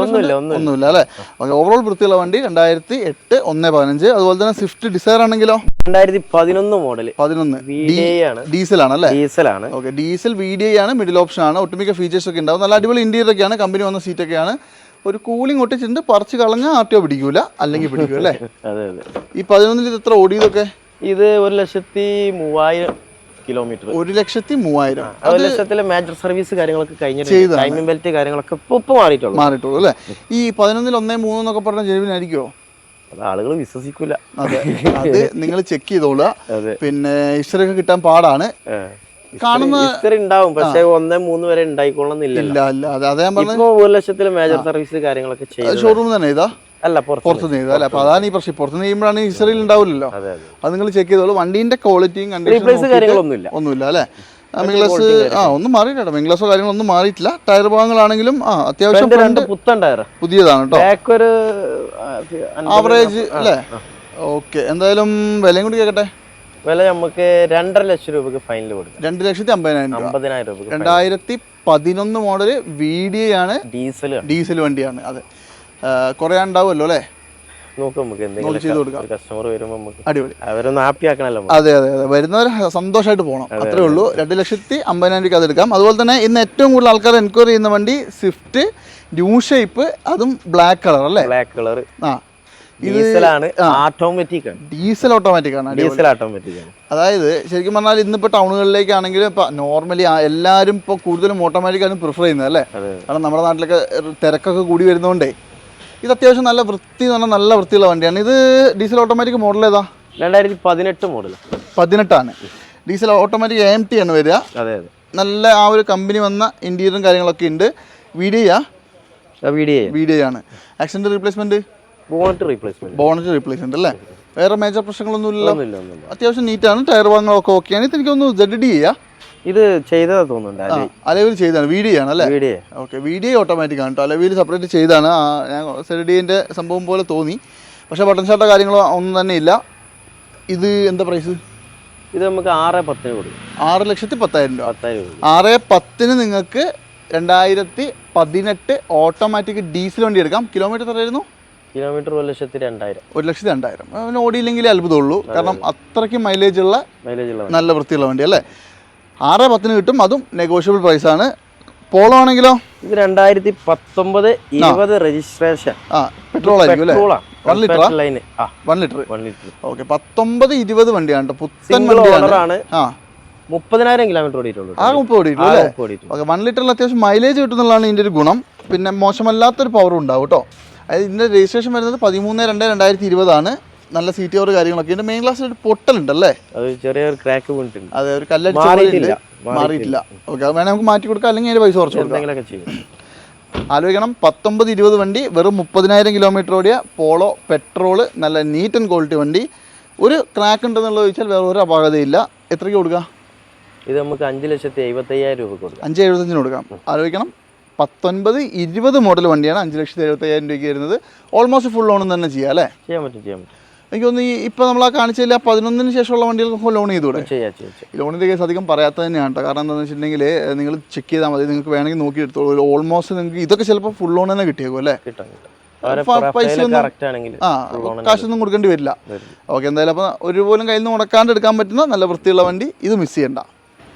ഒന്നുമില്ല, അല്ലേ? ഓക്കെ ഓവറോൾ വൃത്തിയുള്ള വണ്ടി രണ്ടായിരത്തി എട്ട് ഒന്ന് പതിനഞ്ച്. അതുപോലെ തന്നെ സ്വിഫ്റ്റ് ഡിസയർ ആണെങ്കിലോ? രണ്ടായിരത്തി പതിനൊന്ന്. മോഡൽ പതിനൊന്ന് ഡീസൽ ആണ്. ഡീസൽ ആണല്ലേ ഡീസലാണ്. Okay diesel V D I ആണ്. മിഡിൽ ഓപ്ഷൻ ആണ്. ഒട്ടുമിക്ക ഫീച്ചേഴ്സ് ഒക്കെ ഉണ്ടാവും. നല്ല അടിപൊളി ഇന്റീരിയർ ഒക്കെയാണ്. കമ്പനി വന്ന സീറ്റ് ഒക്കെയാണ്. ഒരു കൂളിംഗ് ഒട്ടിച്ചിട്ടുണ്ട് പറിച്ച് കളഞ്ഞാൽ ആർ ടി ഒ പിടിക്കൂല അല്ലെങ്കിൽ പിടിക്കും അല്ലേ? അതെ അതെ. ഈ പതിനൊന്നിൽ ഇത് എത്ര ഓടിയതൊക്കെ? ഇത് ഒരു ലക്ഷത്തി മൂവായിരം കിലോമീറ്റർ. ഒരു ലക്ഷത്തി മൂവായിരം. ഒരു ലക്ഷത്തിലെ മേജർ സർവീസ് കാര്യങ്ങളൊക്കെ കഴിഞ്ഞിട്ടുണ്ട്. ടൈമിംഗ് ബെൽറ്റ് കാര്യങ്ങളൊക്കെ ഇപ്പൊ ഇപ്പൊ മാറിയിട്ടുള്ളൂ. മാറിയിട്ടുള്ളൂ അല്ലേ? ഈ പതിനൊന്നിൽ ഒന്നേ മൂന്ന് എന്നൊക്കെ പറഞ്ഞ ജെനുവിനായിരിക്കുമോ അത് ആളുകൾ വിശ്വസിക്കൂല. അതെ അത് നിങ്ങൾ ചെക്ക് ചെയ്തോളുക. പിന്നെ ഹിസ്റ്ററി ഒക്കെ കിട്ടാൻ പാടാണ്. കാണുന്ന ഉണ്ടാവും. പക്ഷേ ഒന്നേ മൂന്ന് വരെ ഉണ്ടായിക്കൊള്ളുന്നില്ല ഇല്ല ഇല്ല. അതെ ഞാൻ പറഞ്ഞ ഒരു ലക്ഷത്തിൽ മേജർ സർവീസ് കാര്യങ്ങളൊക്കെ ചെയ്യും ഷോറൂം തന്നെ ഇതാ? അല്ല പുറത്ത് പുറത്തുനിന്ന് ചെയ്താൽ അപ്പൊ അതാണ് ഈ പ്രശ്നം. പുറത്തുനിന്ന് ചെയ്യുമ്പോഴാണ് ഇസ്രയിൽ ഉണ്ടാവില്ലല്ലോ. അതെ നിങ്ങൾ ചെക്ക് ചെയ്തോളൂ. വണ്ടീന്റെ ക്വാളിറ്റിയും കണ്ടീഷനും ഒന്നുമില്ല അല്ലേ? മെങ്ക്ലാസ് ആ ഒന്നും മാറിയിട്ടോ മെങ്ക്ലാസോ കാര്യങ്ങളൊന്നും മാറിയിട്ടില്ല. ടയർ ഭാഗങ്ങളാണെങ്കിലും ആ അത്യാവശ്യം രണ്ട് പുത്തൻ ടയർ പുതിയതാണ് കേട്ടോ. ആവറേജ് അല്ലേ? ഓക്കെ. എന്തായാലും വിലയും കൂടി കേൾക്കട്ടെ വില നമുക്ക് രണ്ടര ലക്ഷം രൂപക്ക് ഫൈനൽ കൊടുക്കും. രണ്ട് ലക്ഷത്തി അമ്പതിനായിരം രൂപ. അമ്പതിനായിരം രൂപ രണ്ടായിരത്തി പതിനൊന്ന് മോഡൽ വി ഡി ആണ് ഡീസൽ ഡീസൽ വണ്ടിയാണ് അതെ. കുറേ ഉണ്ടാവുമല്ലോ അല്ലേ? നോക്കാം നമുക്ക് എന്തെങ്കിലും കസ്റ്റമർ വരുമ്പോൾ നമുക്ക് അടിപൊളി. അവരൊന്ന് ഹാപ്പി ആക്കണല്ലോ അതെ അതെ അതെ. വരുന്നവർ സന്തോഷമായിട്ട് പോകണം അത്രേ ഉള്ളൂ. രണ്ട് ലക്ഷത്തി അമ്പതിനായിരം രൂപയ്ക്ക് അതെടുക്കാം അതുപോലെ തന്നെ ഇന്ന് ഏറ്റവും കൂടുതൽ ആൾക്കാർ എൻക്വയറി ചെയ്യുന്ന വണ്ടി സ്വിഫ്റ്റ് ന്യൂ ഷേപ്പ് അതും ബ്ലാക്ക് കളർ അല്ലേ? ബ്ലാക്ക് കളർ ആ ഡീസലാണ് ഓട്ടോമാറ്റിക് ആണ്. ഡീസൽ ഓട്ടോമാറ്റിക് ആണ് ഡീസൽ ഓട്ടോമാറ്റിക് ആണ്. അതായത് ശരിക്കും പറഞ്ഞാൽ ഇന്നിപ്പോൾ ടൗണുകളിലേക്കാണെങ്കിലും ഇപ്പം നോർമലി എല്ലാവരും ഇപ്പോൾ കൂടുതലും ഓട്ടോമാറ്റിക് ആണ് പ്രിഫർ ചെയ്യുന്നത് അല്ലേ? കാരണം നമ്മുടെ നാട്ടിലൊക്കെ തിരക്കൊക്കെ കൂടി വരുന്നതുകൊണ്ടേ ഇത് അത്യാവശ്യം നല്ല വൃത്തി എന്ന് പറഞ്ഞാൽ നല്ല വൃത്തിയുള്ള വണ്ടിയാണ്. ഇത് ഡീസൽ ഓട്ടോമാറ്റിക് മോഡൽ ഏതാ? രണ്ടായിരത്തി പതിനെട്ട് മോഡൽ പതിനെട്ടാണ്. ഡീസൽ ഓട്ടോമാറ്റിക് എം ടി ആണ് വരിക. അതെ അതെ. നല്ല ആ ഒരു കമ്പനി വന്ന ഇന്റീരിയറും കാര്യങ്ങളൊക്കെ ഉണ്ട്. വീഡിയോ വീഡിയോ വീഡിയോ ആണ്. Accident replacement bonnet replacement bonnet അല്ലേ? വേറെ മേജർ പ്രശ്നങ്ങളൊന്നും ഇല്ല. അത്യാവശ്യം നീറ്റാണ് ടയർ വാങ്ങലൊക്കെ ഓക്കെയാണ് ഇത് എനിക്കൊന്ന് സെഡ് ഡി ചെയ്യാ. ഇത് ചെയ്തതാ തോന്നുന്നുണ്ട് അലി. അലവിൽ ചെയ്താണ് ആണ് അല്ലേ? Video okay V D automatic ആണ് കേട്ടോ അലവിൽ സെപ്പറേറ്റ് ചെയ്താണ് ഞാൻ സെഡ് ഡിന്റെ സംഭവം പോലെ തോന്നി. പക്ഷെ ബട്ടൺ ഷർട്ടോ കാര്യങ്ങളോ ഒന്നും തന്നെ ഇല്ല. ഇത് എന്താ പ്രൈസ് ഇത് നമുക്ക് ആറ് പത്തിന് കൊടുക്കും. ആറ് ലക്ഷത്തി പത്തായിരം രൂപ. ആറ് പത്തിന് നിങ്ങൾക്ക് രണ്ടായിരത്തി പതിനെട്ട് ഓട്ടോമാറ്റിക് ഡീസൽ വണ്ടി എടുക്കാം. കിലോമീറ്റർ എത്രയായിരുന്നു? കിലോമീറ്റർ ഒരു ലക്ഷത്തി രണ്ടായിരം. ഒരു ലക്ഷത്തി രണ്ടായിരം. അവന് ഓടിയില്ലെങ്കിലേ അത്ഭുതമുള്ളൂ കാരണം അത്രയ്ക്ക് മൈലേജ് ഉള്ള മൈലേജ് ഉള്ള നല്ല വൃത്തിയുള്ള വണ്ടി അല്ലേ? ആറ് പത്തിന് കിട്ടും അതും നെഗോഷ്യബിൾ പ്രൈസ് ആണ്. പോളോ ആണെങ്കിലോ? ഇത് രണ്ടായിരത്തി പത്തൊമ്പത് ഇരുപത് രജിസ്ട്രേഷൻ ആ പെട്രോൾ ആയിരിക്കും? Line one litre one litre okay പത്തൊമ്പത് ഇരുപത് വണ്ടിയാണ് പുത്തൻ വണ്ടിയാണ്. ആ. മുപ്പതിനായിരം കിലോമീറ്റർ ഓടിയിട്ടുള്ളൂ ആ മുപ്പത് ഓടിയിട്ടുള്ളൂ. ഓക്കെ വൺ ലിറ്ററിൽ അത്യാവശ്യം മൈലേജ് കിട്ടുന്നുള്ളതാണ് ഇതിന്റെ ഒരു ഗുണം. പിന്നെ മോശമല്ലാത്തൊരു പവറും ഉണ്ടാവും കേട്ടോ. ഇതിന്റെ രജിസ്ട്രേഷൻ വരുന്നത് പതിമൂന്ന് രണ്ട് രണ്ടായിരത്തി ഇരുപതാണ് നല്ല സീറ്റ് കവർ കാര്യങ്ങളൊക്കെ ഉണ്ട്. മെയിൻ ക്ലാസ്സിൽ ഒരു പൊട്ടലുണ്ടല്ലേ? അത് ചെറിയൊരു ക്രാക്ക് വീണിട്ടുണ്ട്. അതെ ഒരു കല്ലടിച്ച മാറിയിട്ടില്ല. മാറിയിട്ടില്ല. ഓക്കെ അത് വേണേൽ നമുക്ക് മാറ്റി കൊടുക്കാം. അല്ലെങ്കിൽ അതിന് പൈസ കുറച്ച് കൊടുക്കാം. ആലോചിക്കണം. പത്തൊമ്പത് ഇരുപത് വണ്ടി വെറും മുപ്പതിനായിരം കിലോമീറ്റർ ഓടിയ പോളോ പെട്രോൾ നല്ല നീറ്റ് ആൻഡ് ക്വാളിറ്റി വണ്ടി. ഒരു ക്രാക്ക് ഉണ്ടെന്നുള്ളത് ചോദിച്ചാൽ വേറെ ഒരു അപാകതയില്ല. എത്രയ്ക്ക് കൊടുക്കുക ഇത് നമുക്ക് അഞ്ച് ലക്ഷത്തി എഴുപത്തി അയ്യായിരം രൂപ കൊടുക്കാം. അഞ്ച് എഴുപത്തഞ്ചിന് കൊടുക്കാം. ആലോചിക്കണം. പത്തൊൻപത് ഇരുപത് മോഡൽ വണ്ടിയാണ് അഞ്ച് ലക്ഷത്തി എഴുപത്തയ്യായിരം രൂപയ്ക്ക് വരുന്നത്. ഓൾമോസ്റ്റ് ഫുൾ ലോണും തന്നെ ചെയ്യാം അല്ലേ? ചെയ്യാൻ പറ്റും ചെയ്യാൻ പറ്റും. എനിക്ക് തോന്നുന്നു ഈ ഇപ്പോൾ നമ്മൾ ആ കാണിച്ചില്ല പതിനൊന്നിന് ശേഷമുള്ള വണ്ടികൾക്ക് ലോൺ ചെയ്തൂടെ? ലോണിന്റെ കേസ് അധികം പറയാത്തത് തന്നെയാണ് കേട്ടോ കാരണം എന്താണെന്ന് വെച്ചിട്ടുണ്ടെങ്കിൽ നിങ്ങൾ ചെക്ക് ചെയ്താൽ മതി. നിങ്ങൾക്ക് വേണമെങ്കിൽ നോക്കി എടുത്തോളൂ. ഓൾമോസ്റ്റ് നിങ്ങൾക്ക് ഇതൊക്കെ ചിലപ്പോൾ ഫുൾ ലോൺ തന്നെ കിട്ടിയേക്കും അല്ലേ? പൈസ ആ കാശൊന്നും കൊടുക്കേണ്ടി വരില്ല. ഓക്കെ എന്തായാലും അപ്പോൾ ഒരു പോലും കയ്യിൽ നിന്ന് മുടക്കാണ്ട് എടുക്കാൻ പറ്റുന്ന നല്ല വൃത്തിയുള്ള വണ്ടി. ഇത് മിസ് ചെയ്യണ്ട.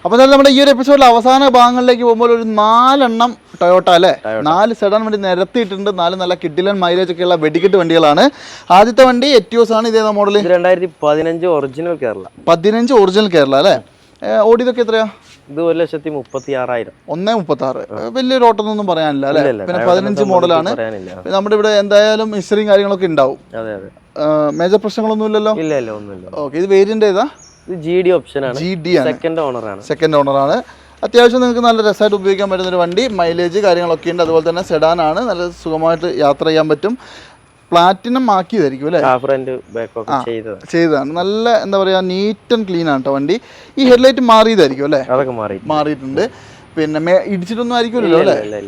അപ്പോൾ എന്തായാലും നമ്മുടെ ഈ ഒരു എപ്പിസോഡിൽ അവസാന ഭാഗങ്ങളിലേക്ക് പോകുമ്പോൾ ഒരു നാലെണ്ണം ടൊയോട്ട അല്ലേ? നാല് സെഡാൻ വണ്ടി നിരത്തിയിട്ടുണ്ട്. നാല് നല്ല കിഡിലൻ മൈലേജ് ഒക്കെ ഉള്ള വെടിക്കെട്ട് വണ്ടികളാണ്. ആദ്യത്തെ വണ്ടി എറ്റിയോസ് ആണ്. ഇതേ മോഡൽ രണ്ടായിരത്തി പതിനഞ്ച് ഒറിജിനൽ കേരള പതിനഞ്ച് ഒറിജിനൽ കേരള അല്ലേ? ഓടിയതൊക്കെ എത്രയാ? ഇത് ഒരു ലക്ഷത്തി മുപ്പത്തി ആറായിരം ഒന്നേ മുപ്പത്തി ആറ് വലിയൊരു ഓട്ടമൊന്നും പറയാനില്ല അല്ലേ. പിന്നെ പതിനഞ്ച് മോഡലാണ് നമ്മുടെ ഇവിടെ എന്തായാലും ഹിസ്റ്ററിയും കാര്യങ്ങളൊക്കെ ഉണ്ടാവും. അതെ അതെ. മേജർ പ്രശ്നങ്ങളൊന്നും ഇല്ലല്ലോ? ഇല്ല ഇല്ല ഒന്നുമില്ല. ഓക്കെ ഇത് വേരിയന്റ് ഏതാ? ജി ഡി ഓപ്ഷൻ ആണ്. ജി ഡി ആണ്. സെക്കൻഡ് ഓണർ ആണ്. സെക്കൻഡ് അത്യാവശ്യം നിങ്ങൾക്ക് നല്ല രസമായിട്ട് ഉപയോഗിക്കാൻ പറ്റുന്ന ഒരു വണ്ടി. മൈലേജ് കാര്യങ്ങളൊക്കെ ഉണ്ട്. അതുപോലെ തന്നെ സെഡാൻ ആണ്. നല്ല സുഖമായിട്ട് യാത്ര ചെയ്യാൻ പറ്റും. പ്ലാറ്റിനം ആക്കിയതായിരിക്കും അല്ലേ? ചെയ്തതാണ്. നല്ല എന്താ പറയുക നീറ്റ് ആൻഡ് ക്ലീൻ ആണ് കേട്ടോ വണ്ടി. ഈ ഹെഡ്ലൈറ്റ് മാറിയതായിരിക്കും അല്ലേ? മാറിയിട്ടുണ്ട്. പിന്നെ ഇടിച്ചിട്ടൊന്നും ആയിരിക്കുമല്ലോ അല്ലേ?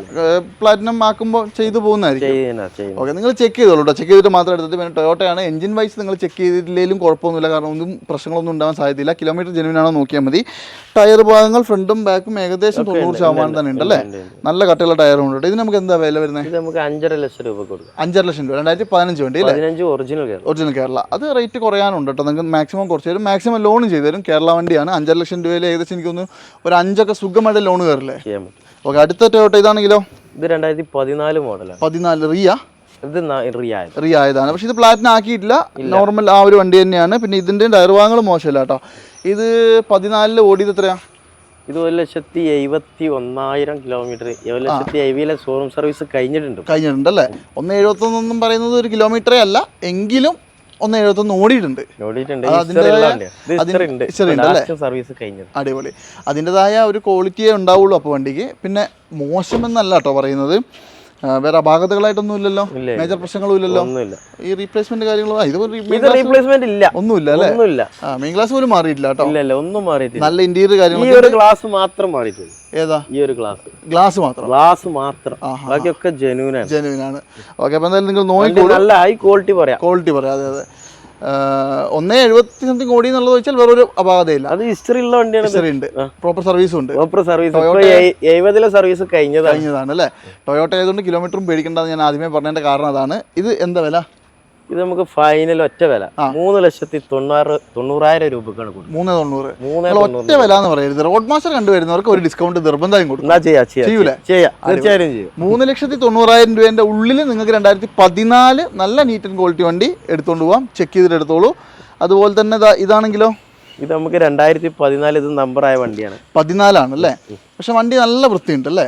പ്ലാറ്റിനം ആക്കുമ്പോൾ ചെയ്തു പോകുന്നതായിരിക്കും. ഓക്കെ നിങ്ങൾ ചെക്ക് ചെയ്തോളൂ കേട്ടോ ചെക്ക് ചെയ്തിട്ട് മാത്രം എടുത്തിട്ട് പിന്നെ ടൊയോട്ടയാണ് എഞ്ചിൻ വൈസ് നിങ്ങൾ ചെക്ക് ചെയ്തിട്ടില്ലെങ്കിലും കുഴപ്പമൊന്നുമില്ല. കാരണം ഒന്നും പ്രശ്നങ്ങളൊന്നും ഉണ്ടാവാൻ സാധ്യതയില്ല. കിലോമീറ്റർ ജെനുവിൻ ആണോ നോക്കിയാൽ മതി. ടയർ ഭാഗങ്ങൾ ഫ്രണ്ടും ബാക്കും ഏകദേശം തൊണ്ണൂറ് ശതമാനം തന്നെ ഉണ്ട് അല്ലേ. നല്ല കട്ടിയുള്ള ടയറും ഉണ്ട് ഇത് ഇതിന് നമുക്ക് എന്താ വില വരുന്നത് നമുക്ക് അഞ്ചര ലക്ഷം രൂപ കൊടുക്കും. അഞ്ചര ലക്ഷം രൂപ. രണ്ടായിരത്തി പതിനഞ്ച് വേണ്ടി ഒറിജിനൽ കേരള. ഒറിജിനൽ കേരള. അത് റേറ്റ് കുറയാനുണ്ട് കേട്ടോ നിങ്ങൾക്ക് മാക്സിമം കുറച്ച് തരും. മാക്സിമം ലോൺ ചെയ്തു തരും. കേരള വണ്ടിയാണ്. അഞ്ചര ലക്ഷം രൂപയിൽ ഏകദേശം എനിക്കൊന്ന് ഒരു അഞ്ചൊക്കെ സുഖമായിട്ട് ലോൺ കയറില്ലേ ചെയ്യാൻ പറ്റും ഓക്കെ അടുത്ത ടൊയോട്ട ഇതാണെങ്കിലോ? ഇത് രണ്ടായിരത്തി പതിനാല് മോഡലാണ് പതിനാല്. റിയ? ഇത് റിയായത് റിയ ആയതാണ്. പക്ഷെ ഇത് പ്ലാറ്റിന് ആക്കിയിട്ടില്ല. നോർമൽ ആ ഒരു വണ്ടി തന്നെയാണ്. പിന്നെ ഇതിന്റെ ടയർ ഭാഗങ്ങൾ മോശമല്ല കേട്ടോ. ഇത് പതിനാലിൽ ഓടിയത് എത്രയാ? ഇത് ഒരു ലക്ഷത്തി എഴുപത്തി ഒന്നായിരം കിലോമീറ്റർ ഒരു ലക്ഷത്തി എഴുപതിലെ ഷോറൂം സർവീസ് കഴിഞ്ഞിട്ടുണ്ട്. കഴിഞ്ഞിട്ടുണ്ട് അല്ലേ ഒന്ന് എഴുപത്തൊന്നൊന്നും പറയുന്നത് ഒരു കിലോമീറ്ററേ അല്ല. എങ്കിലും ഒന്ന് എഴുപത്തൊന്ന് ഓടിയിട്ടുണ്ട്. അടിപൊളി. അതിന്റെതായ ഒരു ക്വാളിറ്റിയേ ഉണ്ടാവുള്ളൂ അപ്പോൾ വണ്ടിക്ക്. പിന്നെ മോശമെന്നല്ല കേട്ടോ പറയുന്നത്. വേറെ അപാകതകളായിട്ടൊന്നും ഇല്ലല്ലോ? ഇല്ല, മേജർ പ്രശ്നങ്ങളും ഇല്ലല്ലോ? ഒന്നുമില്ല. ഈ റീപ്ലേസ്മെന്റ് കാര്യങ്ങളോ? റീപ്ലേസ്മെന്റ് ഇല്ല. ഒന്നുമില്ല അല്ലേ? മെയിൻ ക്ലാസ് പോലും മാറിയിട്ടില്ല കേട്ടോ. ഇല്ല ഒന്നും മാറിയിട്ടില്ല. നല്ല ഇന്റീരിയർ ഈ ഒരു ഗ്ലാസ് മാത്രം മാറിയിട്ടുള്ളൂ ഏതാ? ഈ ഒരു ഗ്ലാസ് ഗ്ലാസ് മാത്രം. ഗ്ലാസ് മാത്രം. ബാക്കിയൊക്കെ ജെനുവിനാണ് ജെനുവിനാണ് ഓക്കെ അപ്പോൾ എന്തായാലും നിങ്ങൾ നോക്കി നല്ല ഹൈ ക്വാളിറ്റി പറയാം. ക്വാളിറ്റി പറയാം അതെ അതെ. ഒന്നേ എഴുപത്തി സംതിങ് കോടി എന്നുള്ളത് വെച്ചാൽ വേറൊരു അപാകതയില്ല. അത് ഹിസ്റ്ററി ഉള്ള വണ്ടിയാണ് ഹിസ്റ്ററി ഉണ്ട്. പ്രോപ്പർ സർവീസും ഉണ്ട്. പ്രോപ്പർ സർവീസ് എഴുപതിലെ സർവീസ് കഴിഞ്ഞതാണ്. കഴിഞ്ഞതാണ് അല്ലേ? ടൊയോട്ട ആയതുകൊണ്ട് കിലോമീറ്ററും പേടിക്കേണ്ടതെന്ന് ഞാൻ ആദ്യമേ പറഞ്ഞതിന്റെ കാരണം അതാണ്. ഇത് എന്താ വില? ഇത് നമുക്ക് ഫൈനൽ ഒറ്റ വില. മൂന്ന് ലക്ഷത്തി തൊണ്ണൂറ് തൊണ്ണൂറായിരം രൂപക്കാണ് കൊടുക്കുന്നത്. മൂന്ന് തൊണ്ണൂറ്. മൂന്ന് ഒറ്റ വില എന്ന് പറയുന്നത് റോഡ് മാസ്റ്റർ കണ്ടുവരുന്നവർക്ക് ഒരു ഡിസ്കൗണ്ട് നിർബന്ധമായും കൊടുക്കും. ചെയ്യാം ചെയ്യാ ചെയ്യാ ചെയ്യൂലേ? ചെയ്യാം. തീർച്ചയായും ചെയ്യും. മൂന്ന് ലക്ഷത്തി തൊണ്ണൂറായിരം രൂപേന്റെ ഉള്ളിൽ നിങ്ങൾക്ക് രണ്ടായിരത്തി പതിനാല് നല്ല നീറ്റ് ആൻഡ് ക്വാളിറ്റി വണ്ടി എടുത്തുകൊണ്ട് പോവാം. ചെക്ക് ചെയ്തിട്ട് എടുത്തോളൂ. അതുപോലെ തന്നെ ഇതാണെങ്കിലോ? ഇത് നമുക്ക് രണ്ടായിരത്തി പതിനാല് ഇത് നമ്പറായ വണ്ടിയാണ്. പതിനാലാണ് അല്ലേ പക്ഷെ വണ്ടി നല്ല വൃത്തിയുണ്ട് അല്ലേ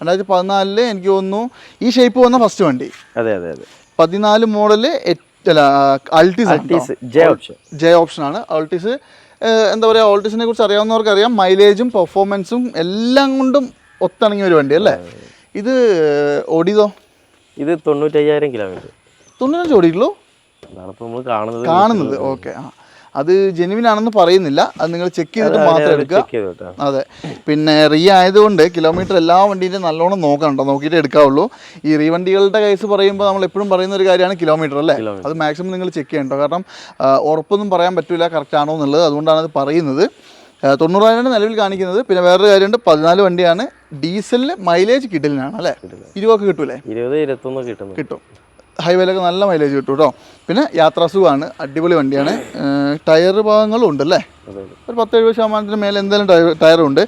രണ്ടായിരത്തി പതിനാലിൽ എനിക്ക് തോന്നുന്നു ഈ ഷേപ്പ് വന്ന ഫസ്റ്റ് വണ്ടി. അതെ അതെ അതെ. പതിനാല് മോഡൽ അല്ല അൾട്ടിസ് ജെ ഓപ്ഷൻ ആണ്. അൾട്ടീസ് എന്താ പറയുക ഓൾട്ടിസിനെ കുറിച്ച് അറിയാവുന്നവർക്ക് അറിയാം മൈലേജും പെർഫോമൻസും എല്ലാം കൊണ്ടും ഒത്തിണങ്ങിയ ഒരു വണ്ടി അല്ലേ? ഇത് ഓടിയതോ? ഇത് തൊണ്ണൂറ്റയ്യായിരം കിലോമീറ്റർ തൊണ്ണൂറ്റഞ്ച് ഓടിയിട്ടുള്ളൂ? കാണുന്നത്. ഓക്കെ ആ. അത് ജെനുവിൻ ആണെന്ന് പറയുന്നില്ല. അത് നിങ്ങൾ ചെക്ക് ചെയ്തിട്ട് മാത്രം എടുക്കുക. അതെ. പിന്നെ റീ ആയതുകൊണ്ട് കിലോമീറ്റർ എല്ലാ വണ്ടീന്റെ നല്ലോണം നോക്കണം നോക്കിയിട്ട് എടുക്കാവുള്ളൂ. ഈ റീ വണ്ടികളുടെ കേസ് പറയുമ്പോൾ നമ്മൾ എപ്പോഴും പറയുന്ന ഒരു കാര്യമാണ് കിലോമീറ്റർ അല്ലേ? അത് മാക്സിമം നിങ്ങൾ ചെക്ക് ചെയ്യണ്ടോ കാരണം ഉറപ്പൊന്നും പറയാൻ പറ്റില്ല കറക്റ്റ് ആണോ എന്നുള്ളത്. അതുകൊണ്ടാണ് അത് പറയുന്നത്. തൊണ്ണൂറായിരമാണ് നിലവിൽ കാണിക്കുന്നത്. പിന്നെ വേറൊരു കാര്യമുണ്ട്. പതിനാല് വണ്ടിയാണ്. ഡീസലിന് മൈലേജ് കിട്ടലിനാണ് അല്ലേ? ഇരുപതൊക്കെ കിട്ടൂലേ? ഇരുപത് ഇരുപത്തൊന്ന് കിട്ടും കിട്ടും. ഹൈവേയിലൊക്കെ നല്ല മൈലേജ് കിട്ടും കേട്ടോ പിന്നെ യാത്രാസുഖമാണ് അടിപൊളി വണ്ടിയാണ്. ടയർ ഭാഗങ്ങളും ഉണ്ട് അല്ലേ ഒരു പത്ത് എഴുപത് ശതമാനത്തിന് മേലെ എന്തെങ്കിലും ടയർ ടയറുണ്ട്.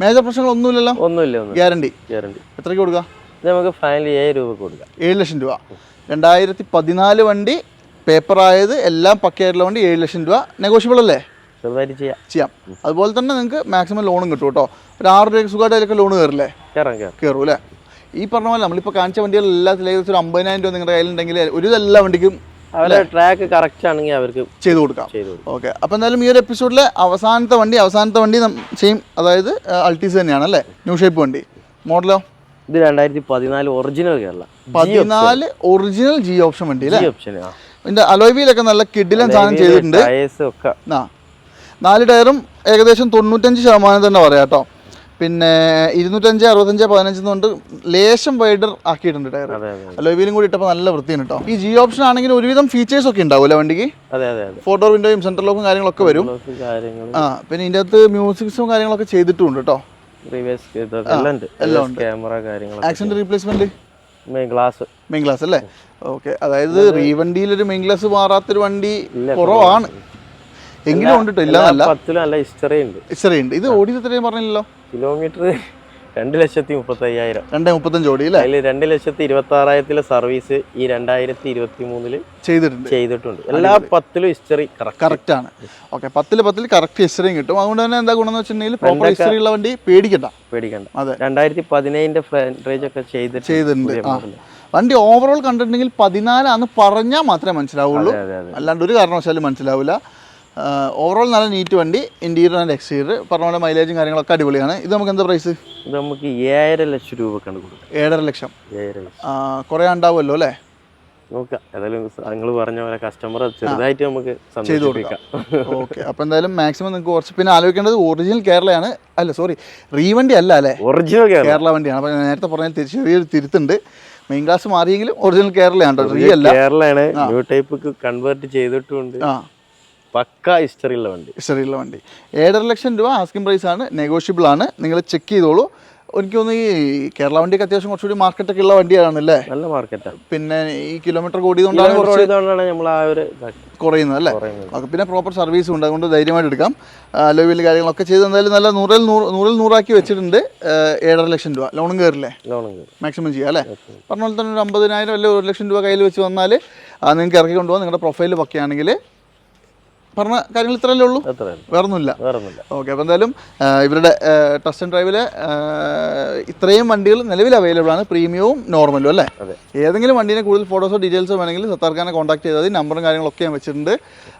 മേജർ പ്രശ്നങ്ങളൊന്നുമില്ലല്ലോ? ഒന്നുമില്ല ഗ്യാരണ്ടി ഗ്യാരണ്ടി എത്രയ്ക്ക് കൊടുക്കുക നമുക്ക് ഫൈനലി ഏഴ് രൂപ കൊടുക്കാം. ഏഴ് ലക്ഷം രൂപ. രണ്ടായിരത്തി പതിനാല് വണ്ടി പേപ്പറായത് എല്ലാം പക്കയായിട്ടുള്ള വണ്ടി ഏഴ് ലക്ഷം രൂപ. നെഗോഷ്യബിൾ അല്ലേ? ചെറുതായിട്ട് ചെയ്യാം. ചെയ്യാം. അതുപോലെ തന്നെ നിങ്ങൾക്ക് മാക്സിമം ലോണും കിട്ടും കേട്ടോ ഒരു ആറ് രൂപയ്ക്ക് സുഖമായിട്ട് അതിലൊക്കെ ലോൺ കയറില്ലേ? കയറാം കയറാം. കയറും അല്ലേ ഈ പറഞ്ഞ പോലെ നമ്മളിപ്പോൾ കാണിച്ച വണ്ടികൾ എല്ലാത്തിലും ഏകദേശം ഒരു അമ്പതിനായിരം രൂപ നിങ്ങളുടെ കയ്യിലുണ്ടെങ്കിൽ ഒരു എല്ലാ വണ്ടിക്കും അവരുടെ ട്രാക്ക് കറക്റ്റ് ആണെങ്കിൽ അവർക്ക് ചെയ്തു കൊടുക്കാം. ഓക്കെ അപ്പോൾ എന്തായാലും ഈ ഒരു എപ്പിസോഡിലെ അവസാനത്തെ വണ്ടി അവസാനത്തെ വണ്ടി സെയിം അതായത് അൾട്ടീസ് തന്നെയാണ് അല്ലേ? ന്യൂ ഷേപ്പ് വണ്ടി. മോഡലോ ഇത് രണ്ടായിരത്തി പതിനാല് ഒറിജിനൽ കേരള പതിനാല് ഒറിജിനൽ ജി ഓപ്ഷൻ വണ്ടി അല്ലേ? ഇതിന്റെ അലോയ്വിയിലൊക്കെ നല്ല കിഡിലും സാധനം ചെയ്തിട്ടുണ്ട്. നാല് ടയറും ഏകദേശം തൊണ്ണൂറ്റഞ്ച് ശതമാനം തന്നെ പറയാം കേട്ടോ. പിന്നെ ഇരുന്നൂറ്റഞ്ച് അറുപത്തഞ്ച് പതിനഞ്ച് കൊണ്ട് ലേശം വൈഡർ ആക്കിയിട്ടുണ്ട് ടയർ. അലോയ്വിയിലും കൂടി ഇട്ടപ്പോൾ നല്ല വൃത്തിയാണ് കേട്ടോ ഈ ജി ഓപ്ഷൻ ആണെങ്കിൽ ഒരുവിധം ഫീച്ചേഴ്സ് ഒക്കെ ഉണ്ടാവില്ല വണ്ടിക്ക്? ഫോട്ടോ വിൻഡോയും സെന്റർ ലോക്കും കാര്യങ്ങളൊക്കെ വരും. ആ പിന്നെ ഇതിന്റെ അകത്ത് മ്യൂസിക്സും കാര്യങ്ങളൊക്കെ ചെയ്തിട്ടുണ്ട് കേട്ടോ എല്ലാം ഉണ്ട്. Accident replacement main glass main glass അല്ലേ? ഓക്കെ അതായത് റീവണ്ടിയിൽ ഒരു മെയിൻ ഗ്ലാസ് മാറാത്തൊരു വണ്ടി കുറവാണ്. എങ്കിലും ഉണ്ട് ഇല്ല പത്തിലും നല്ല ഹിസ്റ്ററി ഉണ്ട്. ഹിസ്റ്ററി ഉണ്ട്. ഇത് ഓടിയത് എത്രയും പറഞ്ഞില്ലല്ലോ? കിലോമീറ്റർ രണ്ട് ലക്ഷത്തി മുപ്പത്തി അയ്യായിരം രണ്ടേ മുപ്പത്തഞ്ച് ഓടി അല്ലേ? അതിൽ രണ്ട് ലക്ഷത്തി ഇരുപത്തി ആറായിരത്തിലെ സർവീസ് ഈ രണ്ടായിരത്തി ഇരുപത്തി മൂന്നിൽ ചെയ്തിട്ടുണ്ട്. ചെയ്തിട്ടുണ്ട്. എല്ലാ പത്തിലും ഹിസ്റ്ററി കറക്റ്റ് ആണ്. ഓക്കെ പത്തിൽ പത്തിൽ കറക്റ്റ് ഹിസ്റ്ററിയും കിട്ടും. അതുകൊണ്ട് തന്നെ എന്താ ഗുണം എന്ന് വെച്ചിട്ടുണ്ടെങ്കിൽ പ്രോപ്പർ ഹിസ്റ്ററി ഉള്ള വണ്ടി പേടിക്കണ്ട. പേടിക്കണ്ട. അതെ. രണ്ടായിരത്തി പതിനേഴിന്റെ ഫ്രണ്ടേജ് ഒക്കെ ചെയ്തിട്ട് ചെയ്തിട്ടുണ്ട്. വണ്ടി ഓവറോൾ കണ്ടിട്ടുണ്ടെങ്കിൽ പതിനാലാന്ന് പറഞ്ഞാൽ മാത്രമേ മനസ്സിലാവുള്ളൂ. അല്ലാണ്ട് ഒരു കാരണവശാലും മനസ്സിലാവില്ല. ഓവറോൾ നല്ല നീറ്റ് വണ്ടി ഇന്റീരിയർ ആൻഡ് എക്സ്റ്റീരിയർ പറഞ്ഞ പോലെ മൈലേജും കാര്യങ്ങളൊക്കെ അടിപൊളിയാണ്. ഇത് നമുക്ക് എന്താ പ്രൈസ് ഇത് നമുക്ക് ഏഴര ലക്ഷം രൂപ കൊടുക്കുക ഏഴര ലക്ഷം. കുറേ ഉണ്ടാവുമല്ലോ അല്ലേ? നോക്കാം. ഏതായാലും നിങ്ങൾ പറഞ്ഞ പോലെ കസ്റ്റമർ ചെറുതായിട്ട് നമുക്ക് സന്തോഷിപ്പിക്കാം. ഓക്കെ. അപ്പോൾ എന്തായാലും മാക്സിമം നിങ്ങൾക്ക് കുറച്ച് പിന്നെ ആലോചിക്കേണ്ടത് ഒറിജിനൽ കേരളയാണ്. അല്ല സോറി റീവണ്ടി അല്ല അല്ലേ? ഒറിജിനൽ കേരള. വണ്ടിയാണ്. അപ്പോൾ നേരത്തെ പറഞ്ഞാൽ തിരിച്ച് ചെറിയൊരു തിരുത്തുണ്ട്. മെയിൻ ക്ലാസ് മാറിയെങ്കിലും ഒറിജിനൽ കേരളയാണ് റീ അല്ല. കേരളയാണ്. ന്യൂ ടൈപ്പ് കൺവേർട്ട് ചെയ്തിട്ടുണ്ട് ആ. പക്ക ഹിസ്റ്ററിയുള്ള വണ്ടി. ഹിസ്റ്ററിയുള്ള വണ്ടി. ഏഴര ലക്ഷം രൂപ ആസ്കിംഗ് പ്രൈസ് ആണ് നെഗോഷ്യബിൾ ആണ്. നിങ്ങൾ ചെക്ക് ചെയ്തോളൂ. എനിക്ക് തോന്നുന്നു ഈ കേരള വണ്ടിയൊക്കെ അത്യാവശ്യം കുറച്ചുകൂടി മാർക്കറ്റൊക്കെ ഉള്ള വണ്ടിയാണ് അല്ലേ നല്ല മാർക്കറ്റാണ് പിന്നെ ഈ കിലോമീറ്റർ കൂടിയതുകൊണ്ടാണ് കുറച്ച് നമ്മൾ ആ ഒരു കുറയുന്നത് അല്ലേ. ഓക്കെ പിന്നെ പ്രോപ്പർ സർവീസും ഉണ്ട്. അതുകൊണ്ട് ധൈര്യമായിട്ട് എടുക്കാം. ലോവിൽ കാര്യങ്ങളൊക്കെ ചെയ്ത് എന്തായാലും നല്ല നൂറിൽ നൂറ് നൂറിൽ നൂറാക്കി വെച്ചിട്ടുണ്ട്. ഏഴര ലക്ഷം രൂപ. ലോണും കയറില്ലേ ലോണും മാക്സിമം ചെയ്യാം അല്ലേ? പറഞ്ഞ പോലെ തന്നെ ഒരു അമ്പതിനായിരം അല്ലെങ്കിൽ ഒരു ലക്ഷം രൂപ കയ്യിൽ വെച്ച് വന്നാൽ നിങ്ങൾക്ക് ഇറക്കി കൊണ്ടുപോകാം. നിങ്ങളുടെ പ്രൊഫൈൽ പക്കയാണെങ്കിൽ പറഞ്ഞ കാര്യങ്ങൾ ഇത്രയല്ലേ ഉള്ളൂ? വേറൊന്നുമില്ല. ഓക്കെ അപ്പോൾ എന്തായാലും ഇവരുടെ ടെസ്റ്റ് ആൻഡ് ഡ്രൈവിൽ ഇത്രയും വണ്ടികൾ നിലവിൽ അവൈലബിൾ ആണ്. പ്രീമിയവും നോർമലും അല്ലേ? ഏതെങ്കിലും വണ്ടിനെ കൂടുതൽ ഫോട്ടോസോ ഡീറ്റെയിൽസോ വേണമെങ്കിൽ സത്താർഖാനെ കോൺടാക്ട് ചെയ്താൽ മതി. നമ്പറും കാര്യങ്ങളൊക്കെ ഞാൻ വെച്ചിട്ടുണ്ട്.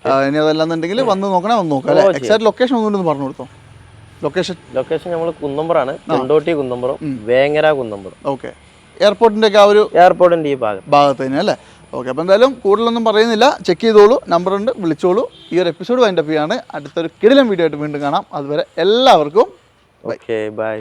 ഇനി ഇനി അതല്ലാന്നുണ്ടെങ്കിൽ വന്ന് നോക്കണേ വന്ന് നോക്കാം അല്ലേ? എക്സാക്ട് ലൊക്കേഷൻ ഒന്നുകൊണ്ടൊന്ന് പറഞ്ഞു കൊടുത്തോ? ലൊക്കേഷൻ ലൊക്കേഷൻ നമ്മൾ കുന്നമ്പറാണ്. കൊണ്ടോട്ടി കുന്നമ്പുറം വേങ്ങര കുന്നമ്പുറം. ഓക്കെ. എയർപോർട്ടിന്റെ ഒക്കെ ആ ഒരു എയർപോർട്ടിന്റെ ഈ ഭാഗം ഭാഗത്ത് തന്നെ അല്ലേ? ഓക്കെ അപ്പോൾ എന്തായാലും കൂടുതലൊന്നും പറയുന്നില്ല. ചെക്ക് ചെയ്തോളൂ നമ്പറുണ്ട് വിളിച്ചോളൂ. ഈ ഒരു എപ്പിസോഡ് വൈൻഡപ്പ് ചെയ്യാണ്. അടുത്തൊരു കിടിലം വീഡിയോ ആയിട്ട് വീണ്ടും കാണാം. അതുവരെ എല്ലാവർക്കും ഓക്കെ ബൈ